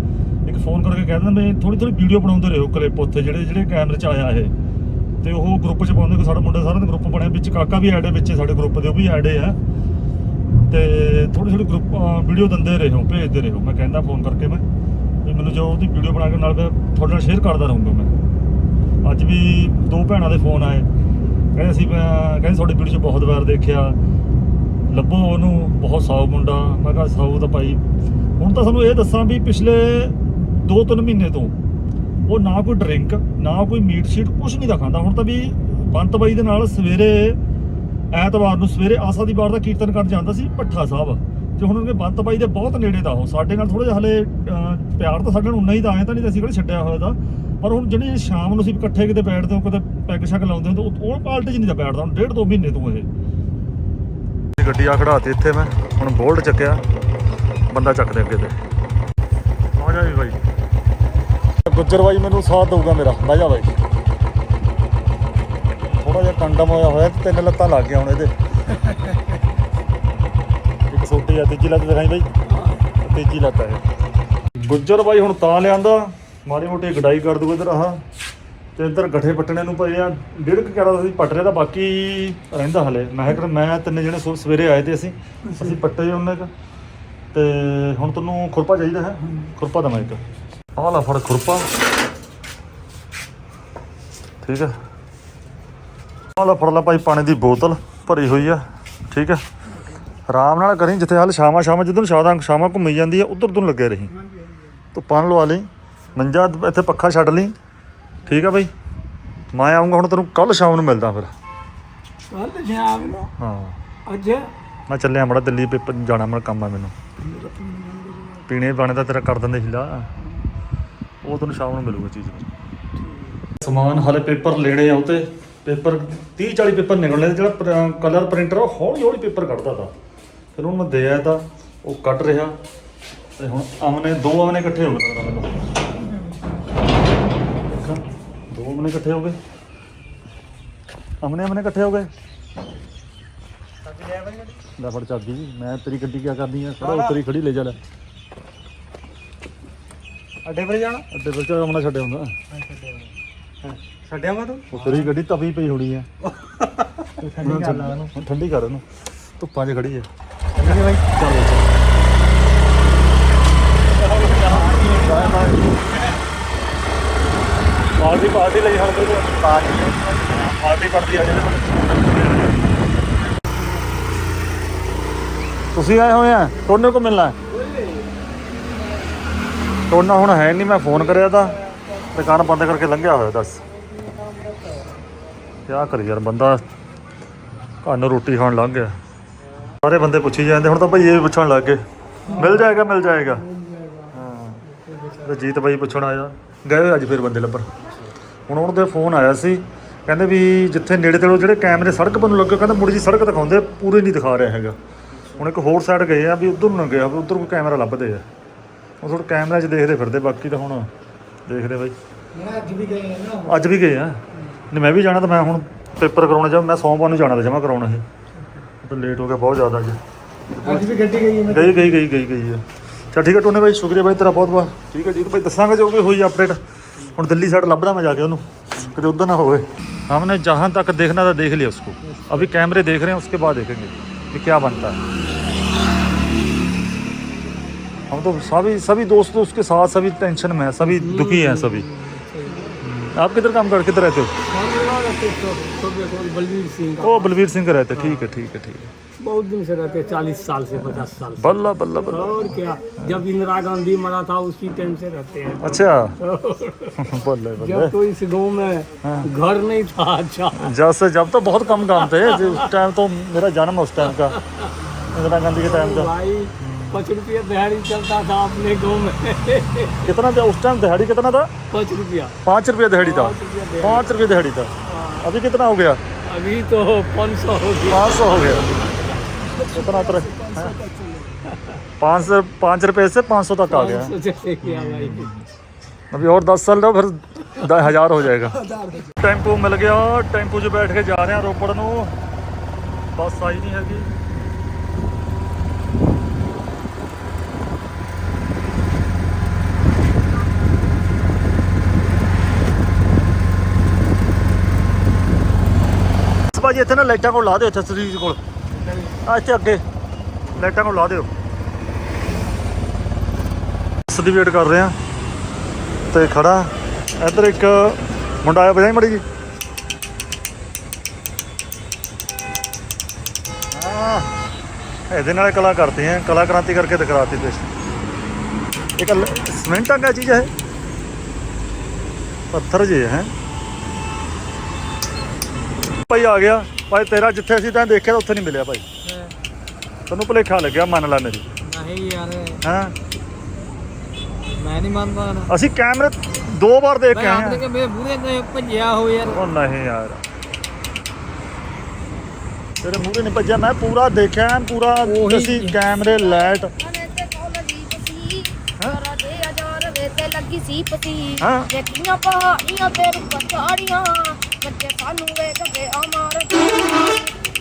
ਇੱਕ ਫੋਨ ਕਰਕੇ ਕਹਿ ਦਿੰਦਾ, ਮੈਂ ਥੋੜੀ ਥੋੜੀ ਵੀਡੀਓ ਬਣਾਉਂਦੇ ਰਹੋ ਕਲਿੱਪ ਉੱਥੇ, ਜਿਹੜੇ ਜਿਹੜੇ ਕੈਮਰੇ 'ਚ ਆਇਆ ਇਹ। ਤੇ ਉਹ ਗਰੁੱਪ 'ਚ ਪਾਉਂਦੇ ਕਿ ਸਾਡਾ ਮੁੰਡੇ ਸਾਰਿਆਂ ਦਾ ਗਰੁੱਪ ਬਣਿਆ ਵਿੱਚ ਕਾਕਾ ਵੀ ਐਡ ਹੈ ਵਿੱਚ ਸਾਡੇ ਗਰੁੱਪ ਦੇ ਉਹ ਵੀ ਐਡ ਹੈ ਤੇ ਥੋੜੀ ਥੋੜੀ ਗਰੁੱਪ ਵੀਡੀਓ ਦਿੰਦੇ ਰਹੋ, ਭੇਜਦੇ ਰਹੋ। ਮੈਂ ਕਹਿੰਦਾ ਫੋਨ ਕਰਕੇ ਮੈਂ, ਵੀ ਮੈਨੂੰ ਜੋ ਉਹਦੀ ਵੀਡੀਓ ਬਣਾ ਕੇ ਨਾਲ ਮੈਂ ਤੁਹਾਡੇ ਨਾਲ ਸ਼ੇਅਰ ਕਰਦਾ ਰਹੂੰਗਾ ਮੈਂ। ਅੱਜ ਵੀ ਦੋ ਭੈਣਾਂ ਦੇ ਫੋਨ ਆਏ। ਕਹਿੰਦੇ ਅਸੀਂ, ਮੈਂ- ਕਹਿੰਦੇ ਤੁਹਾਡੀ ਵੀਡੀਓ 'ਚ ਬਹੁਤ ਵਾਰ ਦੇਖਿਆ। ਲੱਭੋ ਉਹਨੂੰ, ਬਹੁਤ ਸਾਊ ਮੁੰਡਾ। ਮੈਂ ਕਿਹਾ ਸਾਊ ਤਾਂ ਭਾਈ, ਹੁਣ ਤਾਂ ਸਾਨੂੰ ਇਹ ਦੱਸਾਂ ਵੀ ਪਿਛਲੇ 2-3 ਮਹੀਨੇ ਤੋਂ ਉਹ ਨਾ ਕੋਈ ਡਰਿੰਕ ਨਾ ਕੋਈ ਮੀਟ ਸ਼ੀਟ ਕੁਝ ਨਹੀਂ ਦਾ ਖਾਂਦਾ। ਹੁਣ ਤਾਂ ਵੀ ਬੰਤ ਬਾਈ ਦੇ ਨਾਲ ਸਵੇਰੇ, ਐਤਵਾਰ ਨੂੰ ਸਵੇਰੇ ਆਸਾ ਦੀ ਵਾਰ ਦਾ ਕੀਰਤਨ ਕਰਨ ਜਾਂਦਾ ਸੀ ਭੱਠਾ ਸਾਹਿਬ। ਤੇ ਹੁਣ ਉਹਨੇ ਬੰਤ ਬਾਈ ਦੇ ਬਹੁਤ ਨੇੜੇ ਦਾ ਉਹ। ਸਾਡੇ ਨਾਲ ਥੋੜਾ ਜਿਹਾ ਹਲੇ ਪਿਆਰ ਤਾਂ ਸਾਡੇ ਨਾਲ ਉਨਾ ਹੀ ਤਾਂ ਆਇਆ ਤਾਂ ਨਹੀਂ ਤਾਂ ਅਸੀਂ ਕਿਹੜਾ ਛੱਡਿਆ ਹੋਇਆ ਦਾ। ਪਰ ਹੁਣ ਜਿਹੜੀ ਸ਼ਾਮ ਨੂੰ ਅਸੀਂ ਇਕੱਠੇ ਕਿਤੇ ਬੈਠਦੇ ਹਾਂ ਕਦੇ ਪੈਗ ਸ਼ੱਕ ਲਾਉਂਦੇ ਹਾਂ, ਤਾਂ ਉਹ ਉਹ ਪਾਲਟੀ 'ਚ ਨਹੀਂ ਤਾਂ ਬੈਠਦਾ। ਹੁਣ ਡੇਢ ਦੋ ਮਹੀਨੇ ਤੋਂ ਇਹ। ਗੱਡੀ ਆ ਖੜਾਤੀ ਇੱਥੇ ਮੈਂ। ਹੁਣ ਬੋਲਟ ਚੱਕਿਆ। ਬੰਦਾ ਚੱਕਦੇ ਅੱਗੇ ਤੇ। ਆ ਜਾ ਵੀ ਬਾਈ। ਗੁੱਜਰ ਬਾਈ ਮੈਨੂੰ ਸਾਥ ਦੇਊਗਾ ਮੇਰਾ, ਬਹਿ ਜਾ ਬਾਈ। ਥੋੜਾ ਜਿਹਾ ਕੰਡਮ ਹੋਇਆ ਹੋਇਆ ਤੇ ਤਿੰਨ ਲੱਤਾਂ ਲੱਗ ਗਿਆ ਹੁਣ ਇਹਦੇ। ਇੱਕ ਛੋਟੀ ਆ, ਤੀਜੀ ਲੱਤ ਦਿਖਾਈ ਬਾਈ। ਤੀਜੀ ਲੱਤ ਹੈ ਗੁੱਜਰ ਬਾਈ ਹੁਣ ਤਾਂ ਲਿਆਂਦਾ, ਮਾੜੀ ਮੋਟੀ ਗਡਾਈ ਕਰ ਦੂਗਾ ਇਧਰ ਆਹ। ਤੇ ਇੱਧਰ ਗੱਠੇ ਪੱਟਣੇ ਨੂੰ ਪਏ ਆ। ਡੇਢ ਕੁ ਕਿਆਰਾ ਅਸੀਂ ਪੱਟ ਰਿਹਾ ਤਾਂ ਬਾਕੀ ਰਹਿੰਦਾ ਹਲੇ। ਮੈਂ ਕਿਹਾ ਮੈਂ ਤਿੰਨੇ ਜਣੇ ਸਵੇਰੇ ਆਏ ਤੇ ਅਸੀਂ। ਅਸੀਂ ਪੱਟੇ ਉਹਨੇ ਕ। ਤੇ ਹੁਣ ਤੁਹਾਨੂੰ ਖੁਰਪਾ ਚਾਹੀਦਾ ਹੈ? ਖੁਰਪਾ ਦਵਾਂ ਇੱਕ। ਆਹ ਲਾ ਫੜ ਖੁਰਪਾ। ਠੀਕ ਹੈ ਆਹ ਲੈ ਫੜ ਲੈ ਭਾਈ ਪਾਣੀ ਦੀ ਬੋਤਲ ਭਰੀ ਹੋਈ ਆ। ਠੀਕ ਹੈ ਆਰਾਮ ਨਾਲ ਕਰੀ ਜਿੱਥੇ ਹਾਲ ਸ਼ਾਮਾਂ ਸ਼ਾਮਾਂ ਜਦੋਂ ਸ਼ਾਮਾਂ ਸ਼ਾਮਾਂ ਘੁੰਮੀ ਜਾਂਦੀ ਆ ਉਧਰ ਤੋਂ ਲੱਗੇ ਰਹੀ। ਧੁੱਪਾਂ ਨੂੰ ਲਵਾ ਲਈ ਮੰਜਾ ਇੱਥੇ ਪੱਖਾ ਛੱਡ ਲਈ। ਠੀਕ ਆ ਬਾਈ ਮੈਂ ਆਉਂਗਾ ਹੁਣ ਤੈਨੂੰ ਕੱਲ ਸ਼ਾਮ ਨੂੰ ਮਿਲਦਾ ਫਿਰ। ਕੱਲ ਸ਼ਾਮ ਨੂੰ। ਹਾਂ। ਅੱਜ? ਮੈਂ ਚੱਲਿਆ ਮੜਾ ਦਿੱਲੀ ਪੇਪਰ ਜਾਣਾ ਮੇਰਾ ਕੰਮ ਆ ਮੈਨੂੰ। ਪੀਣੇ ਪਾਣੇ ਦਾ ਤੇਰਾ ਕਰ ਦਿੰਦੇ ਹਿਲਾ ਉਹ ਤੁਹਾਨੂੰ ਸ਼ਾਮ ਨੂੰ ਮਿਲੂਗਾ ਚੀਜ਼ ਸਮਾਨ ਹਲੇ ਪੇਪਰ ਲੈਣੇ ਆ ਉਤੇ ਪੇਪਰ 30 40 ਪੇਪਰ ਨਿਕਲਣੇ ਤੇ ਜਿਹੜਾ ਕਲਰ ਪ੍ਰਿੰਟਰ ਉਹ ਹੌਲੀ ਹੌਲੀ ਪੇਪਰ ਕੱਢਦਾ ਤਾ। ਫਿਰ ਉਹਨੂੰ ਮੈਂ ਦੇ ਆਇਆ ਤਾਂ ਉਹ ਕੱਢ ਰਿਹਾ। ਤੇ ਹੁਣ ਆਮਨੇ ਦੋ ਆਮਨੇ ਇਕੱਠੇ ਹੋ ਗਏ। ਮੈਨੂੰ। ਦੇਖਾਂ, ਦੋ ਆਮਨੇ ਇਕੱਠੇ ਹੋ ਗਏ। ਆਮਨੇ ਆਮਨੇ ਇਕੱਠੇ ਹੋ ਗਏ। ਲੈ ਫੜ ਚਾਬੀ ਮੈਂ ਤੇਰੀ ਗੱਡੀ ਕੀ ਕਰਨੀ ਆ? ਖੜਾ ਉੱਤਰੀ ਖੜੀ ਲੈ ਜਾ ਲੈ। ਅੱਡੇ ਪਰ ਜਾਣਾ? ਅੱਡੇ ਵਿੱਚ ਆਮਨਾ ਛੱਡਿਆ ਹੁੰਦਾ? ਛੱਡਿਆ ਮੈਂ ਤੂੰ? ਉਹ ਤੇਰੀ ਗੱਡੀ ਤਵੀ ਪਈ ਹੋਣੀ ਆ। ਠੰਡੀ ਕਰ ਲਾ ਇਹਨੂੰ ਹੁਣ ਠੰਡੀ ਕਰ ਇਹਨੂੰ ਧੁੱਪਾਂ 'ਚ ਖੜੀ ਆ। ਠੰਡੀ ਬਾਈ। ਚਲੋ। ਪਾਰਟੀ ਪਾਰਟੀ ਲਈ ਹਰ ਕੋਈ। ਪਾਰਟੀ ਪਾਰਟੀ ਪੜਦੀ ਆ ਜਿਹੜੇ ਤੁਸੀਂ ਆਏ ਹੋਏ ਆ? ਟੋਨੇ ਕੋ ਮਿਲਣਾ ਹੈ? ਟੋਨਾ ਹੁਣ ਹੈ ਨਹੀਂ, ਮੈਂ ਫੋਨ ਕਰਿਆ ਤਾਂ। ਦੁਕਾਨ ਬੰਦ ਕਰਕੇ ਲੰਘਿਆ ਹੋਇਆ, ਦੱਸ। ਕਿਆ ਕਰੀ ਯਾਰ, ਬੰਦਾ ਘਰ ਨੂੰ ਰੋਟੀ ਖਾਣ ਲੰਘ ਗਿਆ। ਸਾਰੇ ਬੰਦੇ ਪੁੱਛੀ ਜਾਂਦੇ, ਹੁਣ ਤਾਂ ਭਾਈ ਇਹ ਵੀ ਪੁੱਛਣ ਲੱਗ ਗਏ। ਮਿਲ ਜਾਏਗਾ ਮਿਲ ਜਾਏਗਾ। ਹਾਂ। ਰਜੀਤ ਭਾਈ ਪੁੱਛਣ ਆਇਆ। ਗਏ ਹੋਏ ਅੱਜ ਫਿਰ ਬੰਦੇ ਲੱਭਣ। ਹੁਣ ਉਹਨਾਂ ਦੇ ਫੋਨ ਆਇਆ ਸੀ, ਕਹਿੰਦੇ ਵੀ ਜਿੱਥੇ ਨੇੜੇ ਤੇੜੇ ਜਿਹੜੇ ਕੈਮਰੇ ਸੜਕ ਪਰ ਲੱਗੇ, ਕਹਿੰਦਾ ਮੁੜੀ ਜੀ ਸੜਕ ਦਿਖਾਉਂਦੇ, ਪੂਰੇ ਨਹੀਂ ਦਿਖਾ ਰਿਹਾ ਹੈਗਾ। ਹੁਣ ਇੱਕ ਹੋਰ ਸਾਈਡ ਗਏ ਆ, ਵੀ ਉਧਰ ਨੂੰ ਨਾ ਗਿਆ ਵੀ ਉਧਰ ਕੋਈ ਕੈਮਰਾ ਲੱਭਦੇ ਆ। ਉਹ ਥੋੜਾ ਕੈਮਰਾ 'ਚ ਦੇਖਦੇ ਫਿਰਦੇ ਬਾਕੀ ਤਾਂ ਹੁਣ ਦੇਖਦੇ ਬਾਈ ਅੱਜ ਵੀ ਗਏ ਨਾ ਅੱਜ ਵੀ ਗਏ ਆ ਨਹੀਂ ਮੈਂ ਵੀ ਜਾਣਾ ਤਾਂ ਮੈਂ ਹੁਣ ਪੇਪਰ ਕਰਾਉਣਾ ਜਾ ਮੈਂ ਸੋਮਵਾਰ ਨੂੰ ਜਾਣਾ ਤਾਂ ਜਮਾ ਕਰਾਉਣਾ ਇਹ ਤਾਂ ਲੇਟ ਹੋ ਗਿਆ ਬਹੁਤ ਜ਼ਿਆਦਾ ਅੱਜ ਅੱਜ ਵੀ ਗੱਡੀ ਗਈ ਗਈ ਗਈ ਗਈ ਗਈ ਗਈ ਹੈ ਚਲ ਠੀਕ ਹੈ ਟੋਨੇ ਭਾਈ ਸ਼ੁਕਰੀਆ ਭਾਈ ਤੇਰਾ ਬਹੁਤ ਬਹੁਤ ਠੀਕ ਹੈ ਜੀ ਭਾਈ ਦੱਸਾਂਗੇ ਜੋ ਵੀ ਹੋਈ ਅਪਡੇਟ ਹੁਣ ਦਿੱਲੀ ਸਾਈਡ ਲੱਭਦਾ ਮੈਂ ਜਾ ਕੇ ਉਹਨੂੰ ਕਿਤੇ ਉਧਰ ਨਾ ਹੋਵੇ हमने जहाँ तक देखना था देख लिया उसको अभी कैमरे देख रहे हैं उसके बाद देखेंगे कि क्या बनता है हम तो सभी सभी दोस्त उसके साथ सभी टेंशन में है सभी दुखी हैं सभी। आप किधर काम कर किधर रहते हो? बलवीर सिंह ओ बलवीर सिंह का रहते ठीक है ठीक है ठीक है। बहुत दिन से रहते चालीस साल से पचास साल बल्ला बल्ला बल्ला। और क्या जब इंदिरा गांधी मरा था उसी टाइम से रहते हैं। अच्छा। <laughs> <laughs> बल्ले बल्ले। जब तो इस गाँव में घर नहीं था अच्छा। जब से जब तो बहुत कम काम थे। <laughs> उस टाइम तो मेरा जन्म उस टाइम का इंदिरा गांधी के टाइम का। भाई पाँच रुपया दिहाड़ी चलता था अपने गांव में कितना था उस टाइम दिहाड़ी कितना था पाँच रुपया पाँच रुपये दिहाड़ी था पाँच रुपया दिहाड़ी। पाँच रुपये दिहाड़ी था अभी कितना हो गया अभी तो पाँच सौ हो गया पाँच सौ हो गया कितना तर पाँच सौ पाँच रुपये से पाँच सौ तक आ गया पाँच सौ चले गया भाई अभी और दस साल रहो फिर द- हजार हो जाएगा ਟੈਂਪੂ ਮਿਲ ਗਿਆ ਟੈਂਪੂ 'ਚ ਬੈਠ ਕੇ ਜਾ ਰਹੇ ਹਾਂ ਰੋਪੜ ਨੂੰ ਬੱਸ ਆਈ ਨਹੀਂ ਹੈਗੀ ਭਾਜੀ, ਇੱਥੇ ਨਾ ਲਾਈਟਾਂ ਕੋਲ ਲਾ ਦਿਓ, ਇੱਥੇ ਸਰੀਰ ਕੋਲ। ਆ ਇੱਥੇ ਅੱਗੇ, ਲਾਈਟਾਂ ਕੋਲ ਲਾ ਦਿਓ। ਬੱਸ ਦੀ ਵੇਟ ਕਰ ਰਹੇ ਹਾਂ ਤੇ ਖੜਾ। ਇੱਧਰ ਇੱਕ ਮੁੰਡਾ ਆਇਆ ਬਜਾਈ ਮੜੀ ਜੀ। ਹਾਂ, ਇਹਦੇ ਨਾਲ ਕਲਾ ਕਰਦੇ ਆ ਕਲਾ ਕ੍ਰਾਂਤੀ ਕਰਕੇ ਦਿਖਾਤੀ ਪੇਸ਼। ਇਹ ਕੱਲ ਸਿਮੈਂਟਾਂ ਦਾ ਚੀਜ਼ ਹੈ ਪੱਥਰ ਜੇ ਹੈ। ਭਾਈ ਆ ਗਿਆ। ਭਾਈ ਤੇਰਾ ਜਿੱਥੇ ਅਸੀਂ ਤਾਂ ਦੇਖਿਆ ਉੱਥੇ ਨਹੀਂ ਮਿਲਿਆ ਭਾਈ। ਤੈਨੂੰ ਭੁਲੇਖਾ ਲੱਗਿਆ ਮੰਨ ਲੈ ਮੇਰੀ। ਨਹੀਂ ਯਾਰ। ਹਾਂ? ਮੈਂ ਨਹੀਂ ਮੰਨਦਾ ਨਾ। ਅਸੀਂ ਕੈਮਰੇ ਦੋ ਵਾਰ ਦੇਖ ਕੇ ਮੈਂ ਆਏ ਆਪਣੇ ਹਾਂ। ਕਿ ਮੇਰੇ ਮੂਹਰੇ ਤੇ ਭੱਜਿਆ ਹੋ ਯਾਰ। ਉਹ ਨਹੀਂ ਯਾਰ। ਤੇਰੇ ਮੂਹਰੇ ਨਹੀਂ ਭੱਜਿਆ ਮੈਂ ਪੂਰਾ ਦੇਖਿਆ ਐਨ ਪੂਰਾ ਉਹੀ ਅਸੀਂ। ਕੈਮਰੇ ਲਾਈਟ। ਮਨੇ ਤੇ ਕੋਲ ਦੀ ਪਸੀ ਹੈਂ? ਕਰਾ ਦੇ ਹਜ਼ਾਰ ਵੇ ਤੇ ਲੱਗੀ ਸੀ ਹਾਂ। ਦੇਖੀਆਂ ਪਹਾੜੀਆਂ ਤੇ ਰੁੱਖਾਂ ਬੱਚੇ ਸਾਨੂੰ ਵੇਖ ਕੇ ਅਮਰ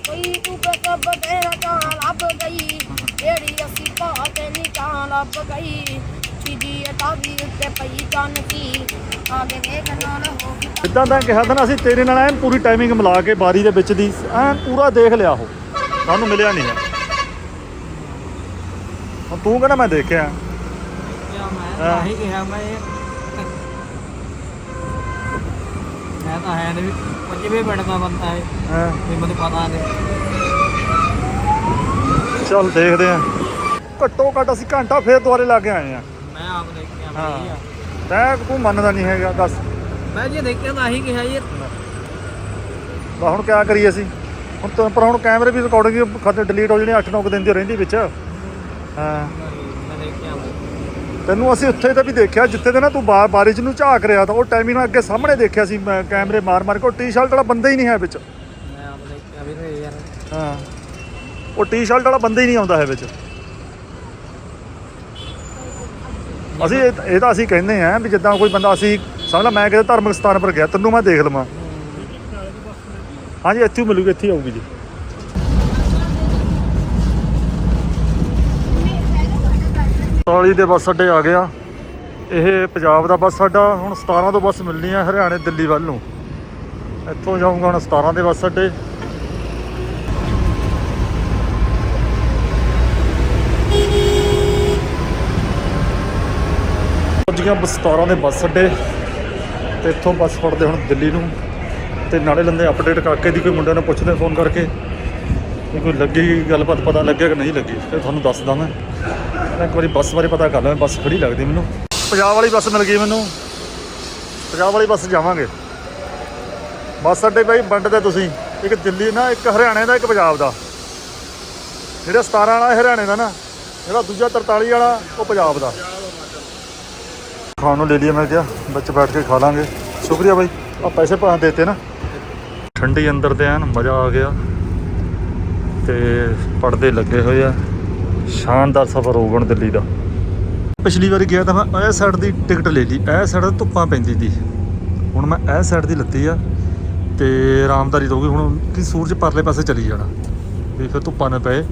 ਕੋਈ ਤੂੰ ਕਬ ਬੇਰਾ ਤਾਂ ਲੱਭ ਗਈ। ਜਿਹੜੀ ਅਸੀਂ ਪਾ ਤੇ ਨੀ ਤਾਂ ਲੱਭ ਗਈ। ਚੀਜੀ ਅਟਾਵੀ ਉੱਤੇ ਪਈ ਜਾਨ ਸੀ। ਆਗੇ ਵੇਖ ਨਾਲ ਹੋ ਗਈ ਇਦਾਂ ਤਾਂ ਕਿਹਾ ਤਾਂ ਅਸੀਂ ਤੇਰੇ ਨਾਲ ਐਨ ਪੂਰੀ ਟਾਈਮਿੰਗ ਮਿਲਾ ਕੇ ਬਾਰੀ ਦੇ ਵਿੱਚ ਦੀ ਐਨ ਪੂਰਾ ਦੇਖ ਲਿਆ ਉਹ। ਸਾਨੂੰ ਮਿਲਿਆ ਨਹੀਂ ਹੈ। ਹੁਣ ਤੂੰ ਕਹਿੰਦਾ ਮੈਂ ਦੇਖਿਆ? ਕਿਆ ਮੈਂ ਹਾਂ। ਤਾਂ ਹੀ ਕਿਹਾ ਮੈਂ ਇਹ- ਮੈਂ ਤਾਂ ਹੈ ਨਹੀਂ ਪੰਜਵੇਂ ਪਿੰਡ ਦਾ ਬੰਦਾ ਹੈ ਹਾਂ। ਵੀ ਮੈਨੂੰ ਪਤਾ ਨਹੀਂ। ਚੱਲ ਦੇਖਦੇ ਆ ਘੱਟੋ ਘੱਟ ਅਸੀਂ ਘੰਟਾ ਫੇਰ ਦੁਆਰੇ ਲਾ ਕੇ ਆਏ ਆ ਮੈਂ ਆਪ ਦੇਖਿਆ ਹਾਂ। ਤੈਂ ਤੂੰ ਮੰਨਦਾ ਨਹੀਂ ਹੈਗਾ ਦੱਸ। ਮੈਂ ਜੇ ਦੇਖਿਆ ਤਾਂ ਹੀ ਕਿਹਾ ਜੀ। ਬਾ ਹੁਣ ਕਿਆ ਕਰੀਏ ਅਸੀਂ? ਹੁਣ ਪਰ ਹੁਣ ਕੈਮਰੇ ਵੀ ਰਿਕਾਰਡਿੰਗ ਖਾਤੇ ਡਿਲੀਟ ਹੋ ਜਾਣੀ 8-9 ਦਿਨ ਦੀ ਰਹਿੰਦੀ ਵਿੱਚ। ਹਾਂ। ਤੈਨੂੰ ਅਸੀਂ ਉੱਥੇ ਤੇ ਵੀ ਦੇਖਿਆ ਜਿੱਥੇ ਤੇ ਨਾ ਤੂੰ ਬਾ- ਬਾਰਿਸ਼ ਨੂੰ ਝਾਕ ਰਿਹਾ ਤਾਂ ਉਹ ਟਾਈਮਿੰਗ ਨਾਲ ਅੱਗੇ ਸਾਹਮਣੇ ਦੇਖਿਆ ਸੀ ਮੈਂ ਕੈਮਰੇ ਮਾਰ ਮਾਰ ਕੇ ਉਹ ਟੀ-ਸ਼ਰਟ ਵਾਲਾ ਬੰਦਾ ਹੀ ਨਹੀਂ ਹੈ ਵਿੱਚ। ਮੈਂ ਆਪ ਦੇਖਿਆ ਵੀ ਤੇ ਯਾਰ ਹਾਂ। ਉਹ ਟੀ-ਸ਼ਰਟ ਵਾਲਾ ਬੰਦਾ ਹੀ ਨਹੀਂ ਆਉਂਦਾ ਹੈ ਵਿੱਚ। ਅਸੀਂ ਇਹ ਇਹ ਤਾਂ ਅਸੀਂ ਕਹਿੰਦੇ ਆ ਵੀ ਜਿੱਦਾਂ ਕੋਈ ਬੰਦਾ ਅਸੀਂ ਸਮਝ ਲਾ ਮੈਂ ਕਿਤੇ ਧਾਰਮਿਕ ਸਥਾਨ ਪਰ ਗਿਆ ਤੈਨੂੰ ਮੈਂ ਦੇਖ ਲਵਾਂ। ਹਾਂਜੀ ਇੱਥੇ ਮਿਲੂਗੀ ਇੱਥੇ ਆਊਗੀ ਜੀ। ਤਾਲੀ ਦੇ ਬੱਸ ਅੱਡੇ ਆ ਗਿਆ ਇਹ ਪੰਜਾਬ ਦਾ ਬੱਸ ਅੱਡਾ, ਹੁਣ 17 ਤੋਂ ਬੱਸ ਮਿਲਣੀ ਹੈ ਹਰਿਆਣੇ ਦਿੱਲੀ ਵੱਲ ਨੂੰ। ਇੱਥੋਂ ਜਾਊਂਗਾ ਹੁਣ 17 ਦੇ ਬੱਸ ਅੱਡੇ। ਪਹੁੰਚ ਗਿਆ ਬੱਸ 17 ਦੇ ਬੱਸ ਅੱਡੇ ਤੇ ਇੱਥੋਂ ਬੱਸ ਫੜਦੇ ਹੁਣ ਦਿੱਲੀ ਨੂੰ। ਤੇ ਨਾਲੇ ਲੰਦੇ ਅਪਡੇਟ ਕਾਕੇ ਦੀ, ਕੋਈ ਮੁੰਡੇ ਨੂੰ ਪੁੱਛਦੇ ਫੋਨ ਕਰਕੇ। ਵੀ ਕੋਈ ਲੱਗੀ ਗੱਲਬਾਤ ਪਤਾ ਲੱਗਿਆ ਕਿ ਨਹੀਂ ਲੱਗੀ, ਫਿਰ ਤੁਹਾਨੂੰ ਦੱਸਦਾ ਮੈਂ। ਮੈਂ ਇੱਕ ਵਾਰੀ ਬੱਸ ਬਾਰੇ ਪਤਾ ਕਰ ਲਾਂ ਬੱਸ ਖੜੀ ਲੱਗਦੀ ਮੈਨੂੰ। ਪੰਜਾਬ ਵਾਲੀ ਬੱਸ ਮਿਲ ਗਈ ਮੈਨੂੰ। ਪੰਜਾਬ ਵਾਲੀ ਬੱਸ ਜਾਵਾਂਗੇ। ਬੱਸ ਅੱਡੇ ਬਾਈ ਵੰਡਦੇ ਤੁਸੀਂ। ਇੱਕ ਦਿੱਲੀ ਨਾ, ਇੱਕ ਹਰਿਆਣੇ ਦਾ, ਇੱਕ ਪੰਜਾਬ ਦਾ। ਜਿਹੜਾ 17 ਵਾਲਾ ਹਰਿਆਣੇ ਦਾ ਨਾ, ਜਿਹੜਾ ਦੂਜਾ 43 ਵਾਲਾ, ਉਹ ਪੰਜਾਬ ਦਾ। ਖਾਣ ਨੂੰ ਲੈ ਲਿਆ ਮੈਂ ਕਿਹਾ, ਵਿੱਚ ਬੈਠ ਕੇ ਖਾ ਲਾਂਗੇ। ਸ਼ੁਕਰੀਆ ਬਾਈ। ਆ ਪੈਸੇ ਭਾਂ ਦੇਤੇ ਨਾ। ਠੰਡੀ ਅੰਦਰ ਤੇ ਐਨ, ਮਜ਼ਾ ਆ ਗਿਆ। ਤੇ ਪਰਦੇ ਲੱਗੇ ਹੋਏ ਆ। ਸ਼ਾਨਦਾਰ ਸਫ਼ਰ ਹੁਣ ਦਿੱਲੀ ਦਾ। ਪਿਛਲੀ ਵਾਰੀ ਗਿਆ ਤਾਂ ਮੈਂ ਇਹ ਸਾਈਡ ਦੀ ਟਿਕਟ ਲੈ ਲਈ। ਇਹ ਸਾਈਡ ਧੁੱਪਾਂ ਪੈਂਦੀ ਸੀ। ਹੁਣ ਮੈਂ ਇਹ ਸਾਈਡ ਦੀ ਲੱਤੀ ਆ ਤੇ ਆਰਾਮਦਾਰੀ ਰਹੂਗੀ ਹੁਣ ਕਿ ਸੂਰਜ ਪਰਲੇ ਪਾਸੇ ਚਲੀ ਜਾਣਾ। ਵੀ ਫਿਰ ਧੁੱਪਾਂ ਨਾ ਪਏ।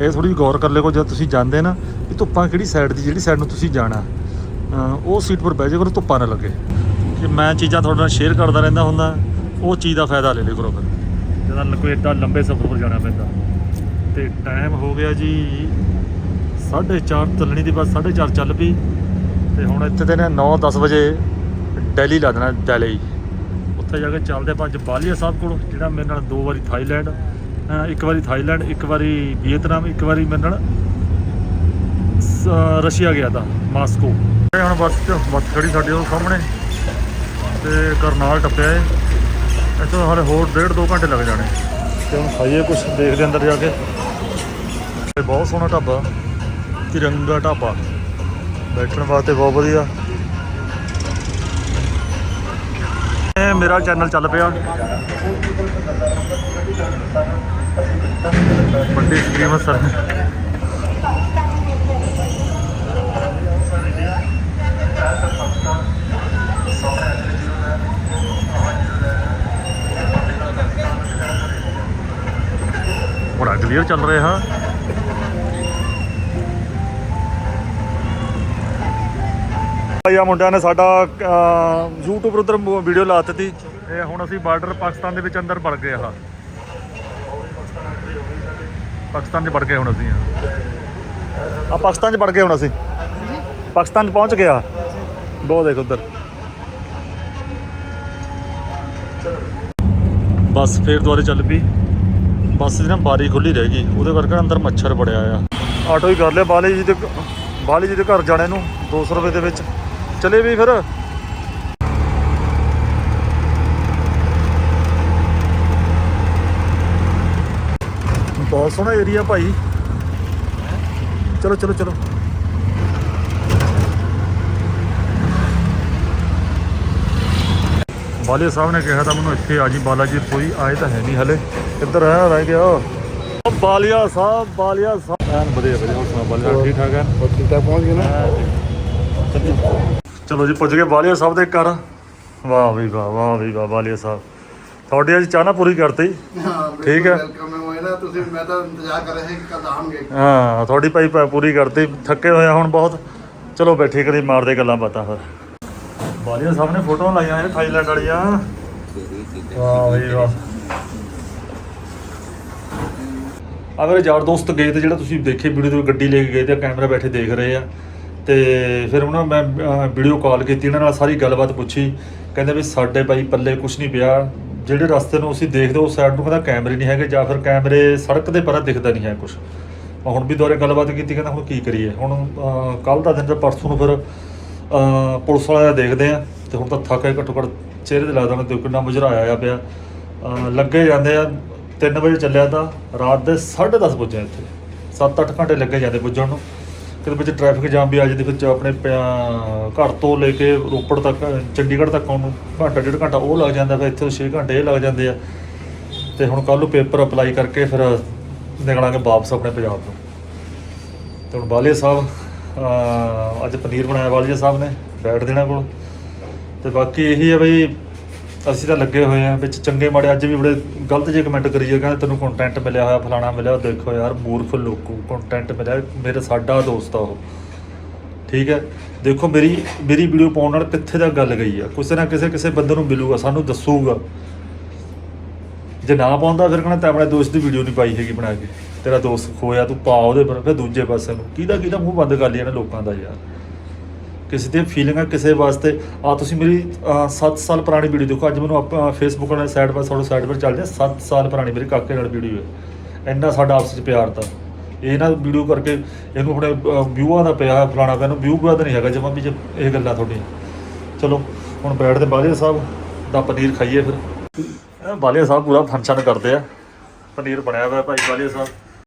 ਇਹ ਥੋੜੀ ਗੌਰ ਕਰ ਲਿਓ ਜਦ ਤੁਸੀਂ ਜਾਂਦੇ ਨਾ ਵੀ ਧੁੱਪਾਂ ਕਿਹੜੀ ਸਾਈਡ ਦੀ ਜਿਹੜੀ ਸਾਈਡ ਨੂੰ ਤੁਸੀਂ ਜਾਣਾ। ਉਹ ਸੀਟ ਪਰ ਬਹਿ ਜਾਓ ਕਰੋ ਧੁੱਪਾਂ ਨਾ ਲੱਗੇ। ਕਿ ਮੈਂ ਚੀਜ਼ਾਂ ਤੁਹਾਡੇ ਨਾਲ ਸ਼ੇਅਰ ਕਰਦਾ ਰਹਿੰਦਾ ਹੁੰਦਾ ਉਹ ਚੀਜ਼ ਦਾ ਫਾਇਦਾ ਲੈ ਲਿਓ ਕਰੋ ਫਿਰ। ਜਦੋਂ ਕੋਈ ਏਦਾਂ ਲੰਬੇ ਸਫ਼ਰ ਪਰ ਜਾਣਾ ਪੈਂਦਾ। ਤੇ ਟਾਈਮ ਹੋ ਗਿਆ ਜੀ 4:30 ਚੱਲਣੀ ਦੀ ਬਸ 4:30 ਚੱਲ ਪਈ ਤੇ ਹੁਣ ਇੱਥੇ ਤੇ ਨੇ 9-10 ਵਜੇ ਦਿੱਲੀ ਲਾ ਦੇਣਾ ਦਿੱਲੀ। ਉੱਥੇ ਜਾ ਕੇ ਚੱਲਦੇ ਪੰਜ ਬਾਲੀਆ ਸਾਹਿਬ ਕੋਲ, ਜਿਹੜਾ ਮੇਰੇ ਨਾਲ ਦੋ ਵਾਰੀ ਥਾਈਲੈਂਡ ਇੱਕ ਵਾਰੀ ਥਾਈਲੈਂਡ, ਇੱਕ ਵਾਰੀ ਵੀਅਤਨਾਮ, ਇੱਕ ਵਾਰੀ ਮੇਰੇ ਨਾਲ ਰਸ਼ੀਆ ਗਿਆ ਤਾਂ, ਮਾਸਕੋ। ਇਹ ਹੁਣ ਬੱਸ ਚ ਬੱਸ ਖੜੀ ਸਾਡੇ ਉਹ ਸਾਹਮਣੇ ਤੇ ਕਰਨਾਲ ਟੱਪਿਆ ਏ ਇੱਥੋਂ ਹਾਲੇ ਹੋਰ ਡੇਢ ਦੋ ਘੰਟੇ ਲੱਗ ਜਾਣੇ। ਤੇ ਹੁਣ ਖਾਈਏ ਕੁਝ ਦੇਖਦੇ ਅੰਦਰ ਜਾ ਕੇ। ਬਹੁਤ ਸੋਹਣਾ ਢਾਬਾ, ਤਿਰੰਗਾ ਢਾਬਾ। ਬੈਠਣ ਵਾਸਤੇ ਬਹੁਤ ਵਧੀਆ। ਇਹ ਮੇਰਾ ਚੈਨਲ ਚੱਲ ਪਿਆ। ਵੱਡੀ ਸਕਰੀਨ ਸਰ। ਬੜਾ ਕਲੀਅਰ ਚੱਲ ਰਿਹਾ। ਆ ਮੁੰਡਿਆਂ ਨੇ ਸਾਡਾ ਅਹ, YouTube ਉੱਧਰ ਵੀਡੀਓ ਲਾ ਦਿੱਤੀ। ਇਹ ਹੁਣ ਅਸੀਂ ਬਾਰਡਰ ਪਾਕਿਸਤਾਨ ਦੇ ਵਿੱਚ ਅੰਦਰ ਵੜ ਗਏ ਆ। ਪਾਕਿਸਤਾਨ 'ਚ ਵੜ ਗਏ ਹੁਣ ਅਸੀਂ। ਆ ਪਾਕਿਸਤਾਨ 'ਚ ਵੜ ਗਏ ਹੁਣ ਅਸੀਂ। ਪਾਕਿਸਤਾਨ 'ਚ ਪਹੁੰਚ ਗਿਆ ਬਹੁਤ ਦੇਖ ਉੱਧਰ। ਬੱਸ ਫੇਰ ਦੁਆਰੇ ਚੱਲ ਪਈ। ਬੱਸ ਦੀ ਨਾ ਬਾਰੀ ਖੁੱਲੀ ਰਹਿ ਗਈ। ਉਹਦੇ ਕਰਕੇ ਅੰਦਰ ਮੱਛਰ ਬੜਿਆ ਆ। ਆਟੋ ਹੀ ਕਰ ਲਿਆ ਬਾਲੀ ਜੀ ਦੇ ਬਾਲੀ ਜੀ ਦੇ ਘਰ ਜਾਣੇ ਨੂੰ। 200 ਰੁਪਏ ਦੇ ਵਿੱਚ। ਚਲੇ ਵੀ ਫਿਰ। ਬਹੁਤ ਸੋਹਣਾ ਏਰੀਆ ਭਾਈ। ਚਲੋ ਚਲੋ ਚਲੋ। ਬਾਲੇ ਸਾਹਿਬ ਨੇ ਕਿਹਾ ਤਾਂ ਮੈਨੂੰ ਇੱਥੇ ਆ ਜੀ ਬਾਲਾ ਜੀ ਕੋਈ ਆਏ ਤਾਂ ਹੈ ਨਹੀਂ ਹਲੇ। ਕਿੱਧਰ ਹੈ ਰਹਿ ਗਿਆ ਉਹ? ਬਾਲੀਆ ਸਾਹਿਬ ਬਾਲੀਆ ਸਾਹਿਬ। ਐਨ ਵਧੀਆ ਵਧੀਆ ਹੋਰ ਸੁਣਾ ਬਾਲੀਆ ਠੀਕ ਠਾਕ ਹੈ ਠੀਕ ਠਾਕ ਪਹੁੰਚ ਗਏ ਨਾ? ਚਲੋ ਜੀ ਪੁੱਜ ਗਏ ਬਾਲੀਆ ਸਾਹਿਬ ਦੇ ਘਰ। ਵਾਹ ਵੀ ਵਾਹ ਵਾਹ ਵੀ ਵਾਹ ਬਾਲੀਆ ਸਾਹਿਬ। ਤੁਹਾਡੀ ਅੱਜ ਚਾਹ ਨਾ ਪੂਰੀ ਕਰਤੀ। ਠੀਕ ਹੈ। ਵੈਲਕਮ ਹੈ। ਹੋਏ ਨਾ ਤੁਸੀਂ ਮੈਂ ਤਾਂ ਇੰਤਜ਼ਾਰ ਕਰ ਰਿਹਾ ਸੀ ਕਿ ਕਦ ਆਉਣਗੇ। ਹਾਂ ਤੁਹਾਡੀ ਭਾਈ ਪੂਰੀ ਕਰਤੀ ਥੱਕੇ ਹੋਏ ਆ ਹੁਣ ਬਹੁਤ। ਚਲੋ ਬੈਠੇ ਕਰੀ ਮਾਰਦੇ ਗੱਲਾਂ ਬਾਤਾਂ ਫਿਰ। ਬਾਲੀਆ ਸਾਹਿਬ ਨੇ ਫੋਟੋਆਂ ਲਾਈਆਂ ਇਹ ਥਾਈਲੈਂਡ ਵਾਲੀਆਂ। ਵਾਹ ਬਈ ਵਾਹ। ਮੇਰੇ ਯਾਰ ਦੋਸਤ ਗਏ ਤੇ ਜਿਹੜਾ ਤੁਸੀਂ ਦੇਖੇ ਵੀਡੀਓ ਤੇ ਗੱਡੀ ਲੈ ਕੇ ਗਏ ਤੇ ਕੈਮਰਾ ਬੈਠੇ ਦੇਖ ਰਹੇ ਆ। ਤੇ ਫਿਰ ਉਹਨਾਂ ਮੈਂ ਵੀਡੀਓ ਕਾਲ ਕੀਤੀ, ਇਹਨਾਂ ਨਾਲ ਸਾਰੀ ਗੱਲਬਾਤ ਪੁੱਛੀ। ਕਹਿੰਦੇ ਵੀ ਸਾਡੇ ਭਾਈ ਪੱਲੇ ਕੁਝ ਨਹੀਂ ਪਿਆ। ਜਿਹੜੇ ਰਸਤੇ ਨੂੰ ਅਸੀਂ ਦੇਖਦੇ ਉਸ ਸਾਈਡ ਨੂੰ ਕਹਿੰਦਾ ਕੈਮਰੇ ਨਹੀਂ ਹੈਗੇ, ਜਾਂ ਫਿਰ ਕੈਮਰੇ ਸੜਕ ਦੇ ਪਰਾਂ ਦਿਖਦਾ ਨਹੀਂ ਹੈ ਕੁਝ ਹੁਣ ਵੀ ਦੁਬਾਰੇ ਗੱਲਬਾਤ ਕੀਤੀ, ਕਹਿੰਦਾ ਹੁਣ ਕੀ ਕਰੀਏ? ਹੁਣ ਕੱਲ ਦਾ ਦਿਨ ਤੇ ਪਰਸੋਂ ਨੂੰ ਫਿਰ ਪੁਲਿਸ ਵਾਲਿਆਂ ਦਾ ਦੇਖਦੇ ਆ ਤੇ ਹੁਣ ਤਾਂ ਥੱਕ ਕੇ ਘੱਟੋ ਘੱਟ ਚਿਹਰੇ ਤੇ ਲੱਗਦਾ ਮੈਂ ਤੇ ਕਿੰਨਾ ਮੁਝਰਾਇਆ ਆਇਆ ਪਿਆ। ਲੱਗੇ ਜਾਂਦੇ ਆ 3 ਵਜੇ ਚੱਲਿਆ ਤਾਂ ਰਾਤ ਦੇ 10:30 ਪੁੱਜਿਆ ਇੱਥੇ। 7-8 ਘੰਟੇ ਲੱਗੇ ਜਾਂਦੇ ਪੁੱਜਣ ਨੂੰ। ਕਿਤੇ ਵਿੱਚ ਟ੍ਰੈਫਿਕ ਜਾਮ ਵੀ ਅੱਜ ਦੇ ਵਿੱਚ ਆਪਣੇ ਪਿਆ- ਘਰ ਤੋਂ ਲੈ ਕੇ ਰੋਪੜ ਤੱਕ, ਚੰਡੀਗੜ੍ਹ ਤੱਕ ਆਉਣ ਨੂੰ ਘੰਟਾ, ਡੇਢ ਘੰਟਾ ਉਹ ਲੱਗ ਜਾਂਦਾ ਫਿਰ ਇੱਥੇ 6 ਘੰਟੇ ਇਹ ਲੱਗ ਜਾਂਦੇ ਆ। ਤੇ ਹੁਣ ਕੱਲ ਨੂੰ ਪੇਪਰ ਅਪਲਾਈ ਕਰਕੇ ਫਿਰ ਨਿਕਲਾਂਗੇ ਵਾਪਸ ਆਪਣੇ ਪੰਜਾਬ ਤੋਂ। ਤੇ ਹੁਣ ਬਾਲੀਆ ਸਾਹਿਬ ਅੱਜ ਪਨੀਰ ਬਣਾਇਆ, ਬਾਲੀਆ ਸਾਹਿਬ ਨੇ, ਬੈਠ ਦੇਣਾ ਕੋਲ। ਤੇ ਬਾਕੀ ਇਹੀ ਹੈ ਬਈ ਅਸੀਂ ਤਾਂ ਲੱਗੇ ਹੋਏ ਆ ਵਿੱਚ ਚੰਗੇ ਮਾੜੇ, ਅੱਜ ਵੀ ਬੜੇ ਗਲਤ ਜੇ ਕਮੈਂਟ ਕਰੀ ਜਾਂਦੇ ਕਹਿੰਦੇ ਤੈਨੂੰ ਕੰਟੈਂਟ ਮਿਲਿਆ ਹੋਇਆ, ਫਲਾਣਾ ਮਿਲਿਆ ਉਹ ਦੇਖੋ ਯਾਰ, ਮੂਰਖ ਲੋਕੋ ਕੰਟੈਂਟ ਮਿਲਿਆ, ਮੇਰੇ ਸਾਡਾ ਦੋਸਤ ਆ ਉਹ। ਠੀਕ ਹੈ? ਦੇਖੋ, ਮੇਰੀ ਮੇਰੀ ਵੀਡੀਓ ਪਾਉਣ ਨਾਲ ਕਿੱਥੇ ਤੱਕ ਗੱਲ ਗਈ ਆ? ਕਿਸੇ ਨਾ ਕਿਸੇ ਕਿਸੇ ਬੰਦੇ ਨੂੰ ਮਿਲੂਗਾ, ਸਾਨੂੰ ਦੱਸੂਗਾ। ਜੇ ਨਾ ਪਾਉਂਦਾ, ਫਿਰ ਕਹਿੰਦਾ ਤਾਂ ਆਪਣੇ ਦੋਸਤ ਦੀ ਵੀਡੀਓ ਨਹੀਂ ਪਾਈ ਹੈਗੀ ਬਣਾ ਕੇ। ਤੇਰਾ ਦੋਸਤ ਖੋਇਆ, ਤੂੰ ਪਾ ਉਹਦੇ ਪਰ, ਫਿਰ ਦੂਜੇ ਪਾਸੇ ਨੂੰ। ਕਿਹਦਾ ਕਿਹਦਾ ਮੂੰਹ ਬੰਦ ਕਰ ਲਿਆ ਇਹਨਾਂ ਲੋਕਾਂ ਦਾ ਯਾਰ? ਕਿਸੇ ਦੀਆਂ ਫੀਲਿੰਗਾਂ ਕਿਸੇ ਵਾਸਤੇ। ਆ ਤੁਸੀਂ ਮੇਰੀ 7 ਸਾਲ ਪੁਰਾਣੀ ਵੀਡੀਓ ਦੇਖੋ। ਅੱਜ ਮੈਨੂੰ ਆਪਾਂ ਫੇਸਬੁੱਕ ਵਾਲੇ ਸਾਈਡ ਪਰ, ਤੁਹਾਡੇ ਸਾਈਡ ਪਰ ਚੱਲਦੇ 7 ਸਾਲ ਪੁਰਾਣੀ ਮੇਰੇ ਕਾਕੇ ਨਾਲ ਵੀਡੀਓ ਹੈ। ਇੰਨਾ ਸਾਡਾ ਆਪਸ ਵਿੱਚ ਪਿਆਰ ਤਾਂ। ਇਹ ਨਾ ਵੀਡੀਓ ਕਰਕੇ ਇਹਨੂੰ ਆਪਣੇ ਵਿਊਆਂ ਦਾ ਪਿਆ ਫਲਾਣਾ ਪਿਆ ਨੂੰ ਵਿਊ ਬਾਦ ਨਹੀਂ ਹੈਗਾ ਜਮਾਂ ਵੀ ਜੇ ਇਹ ਗੱਲਾਂ ਤੁਹਾਡੀਆਂ। ਚਲੋ, ਹੁਣ ਬੈਠਦੇ ਬਾਲੀਆ ਸਾਹਿਬ ਦਾ ਪਨੀਰ ਖਾਈਏ ਫਿਰ। ਇਹ ਬਾਲੀਆ ਸਾਹਿਬ ਪੂਰਾ ਫੰਕਸ਼ਨ ਕਰਦੇ ਆ। ਪਨੀਰ ਬਣਿਆ ਹੋਇਆ ਭਾਈ ਬਾਲੀਆ ਸਾਹਿਬ।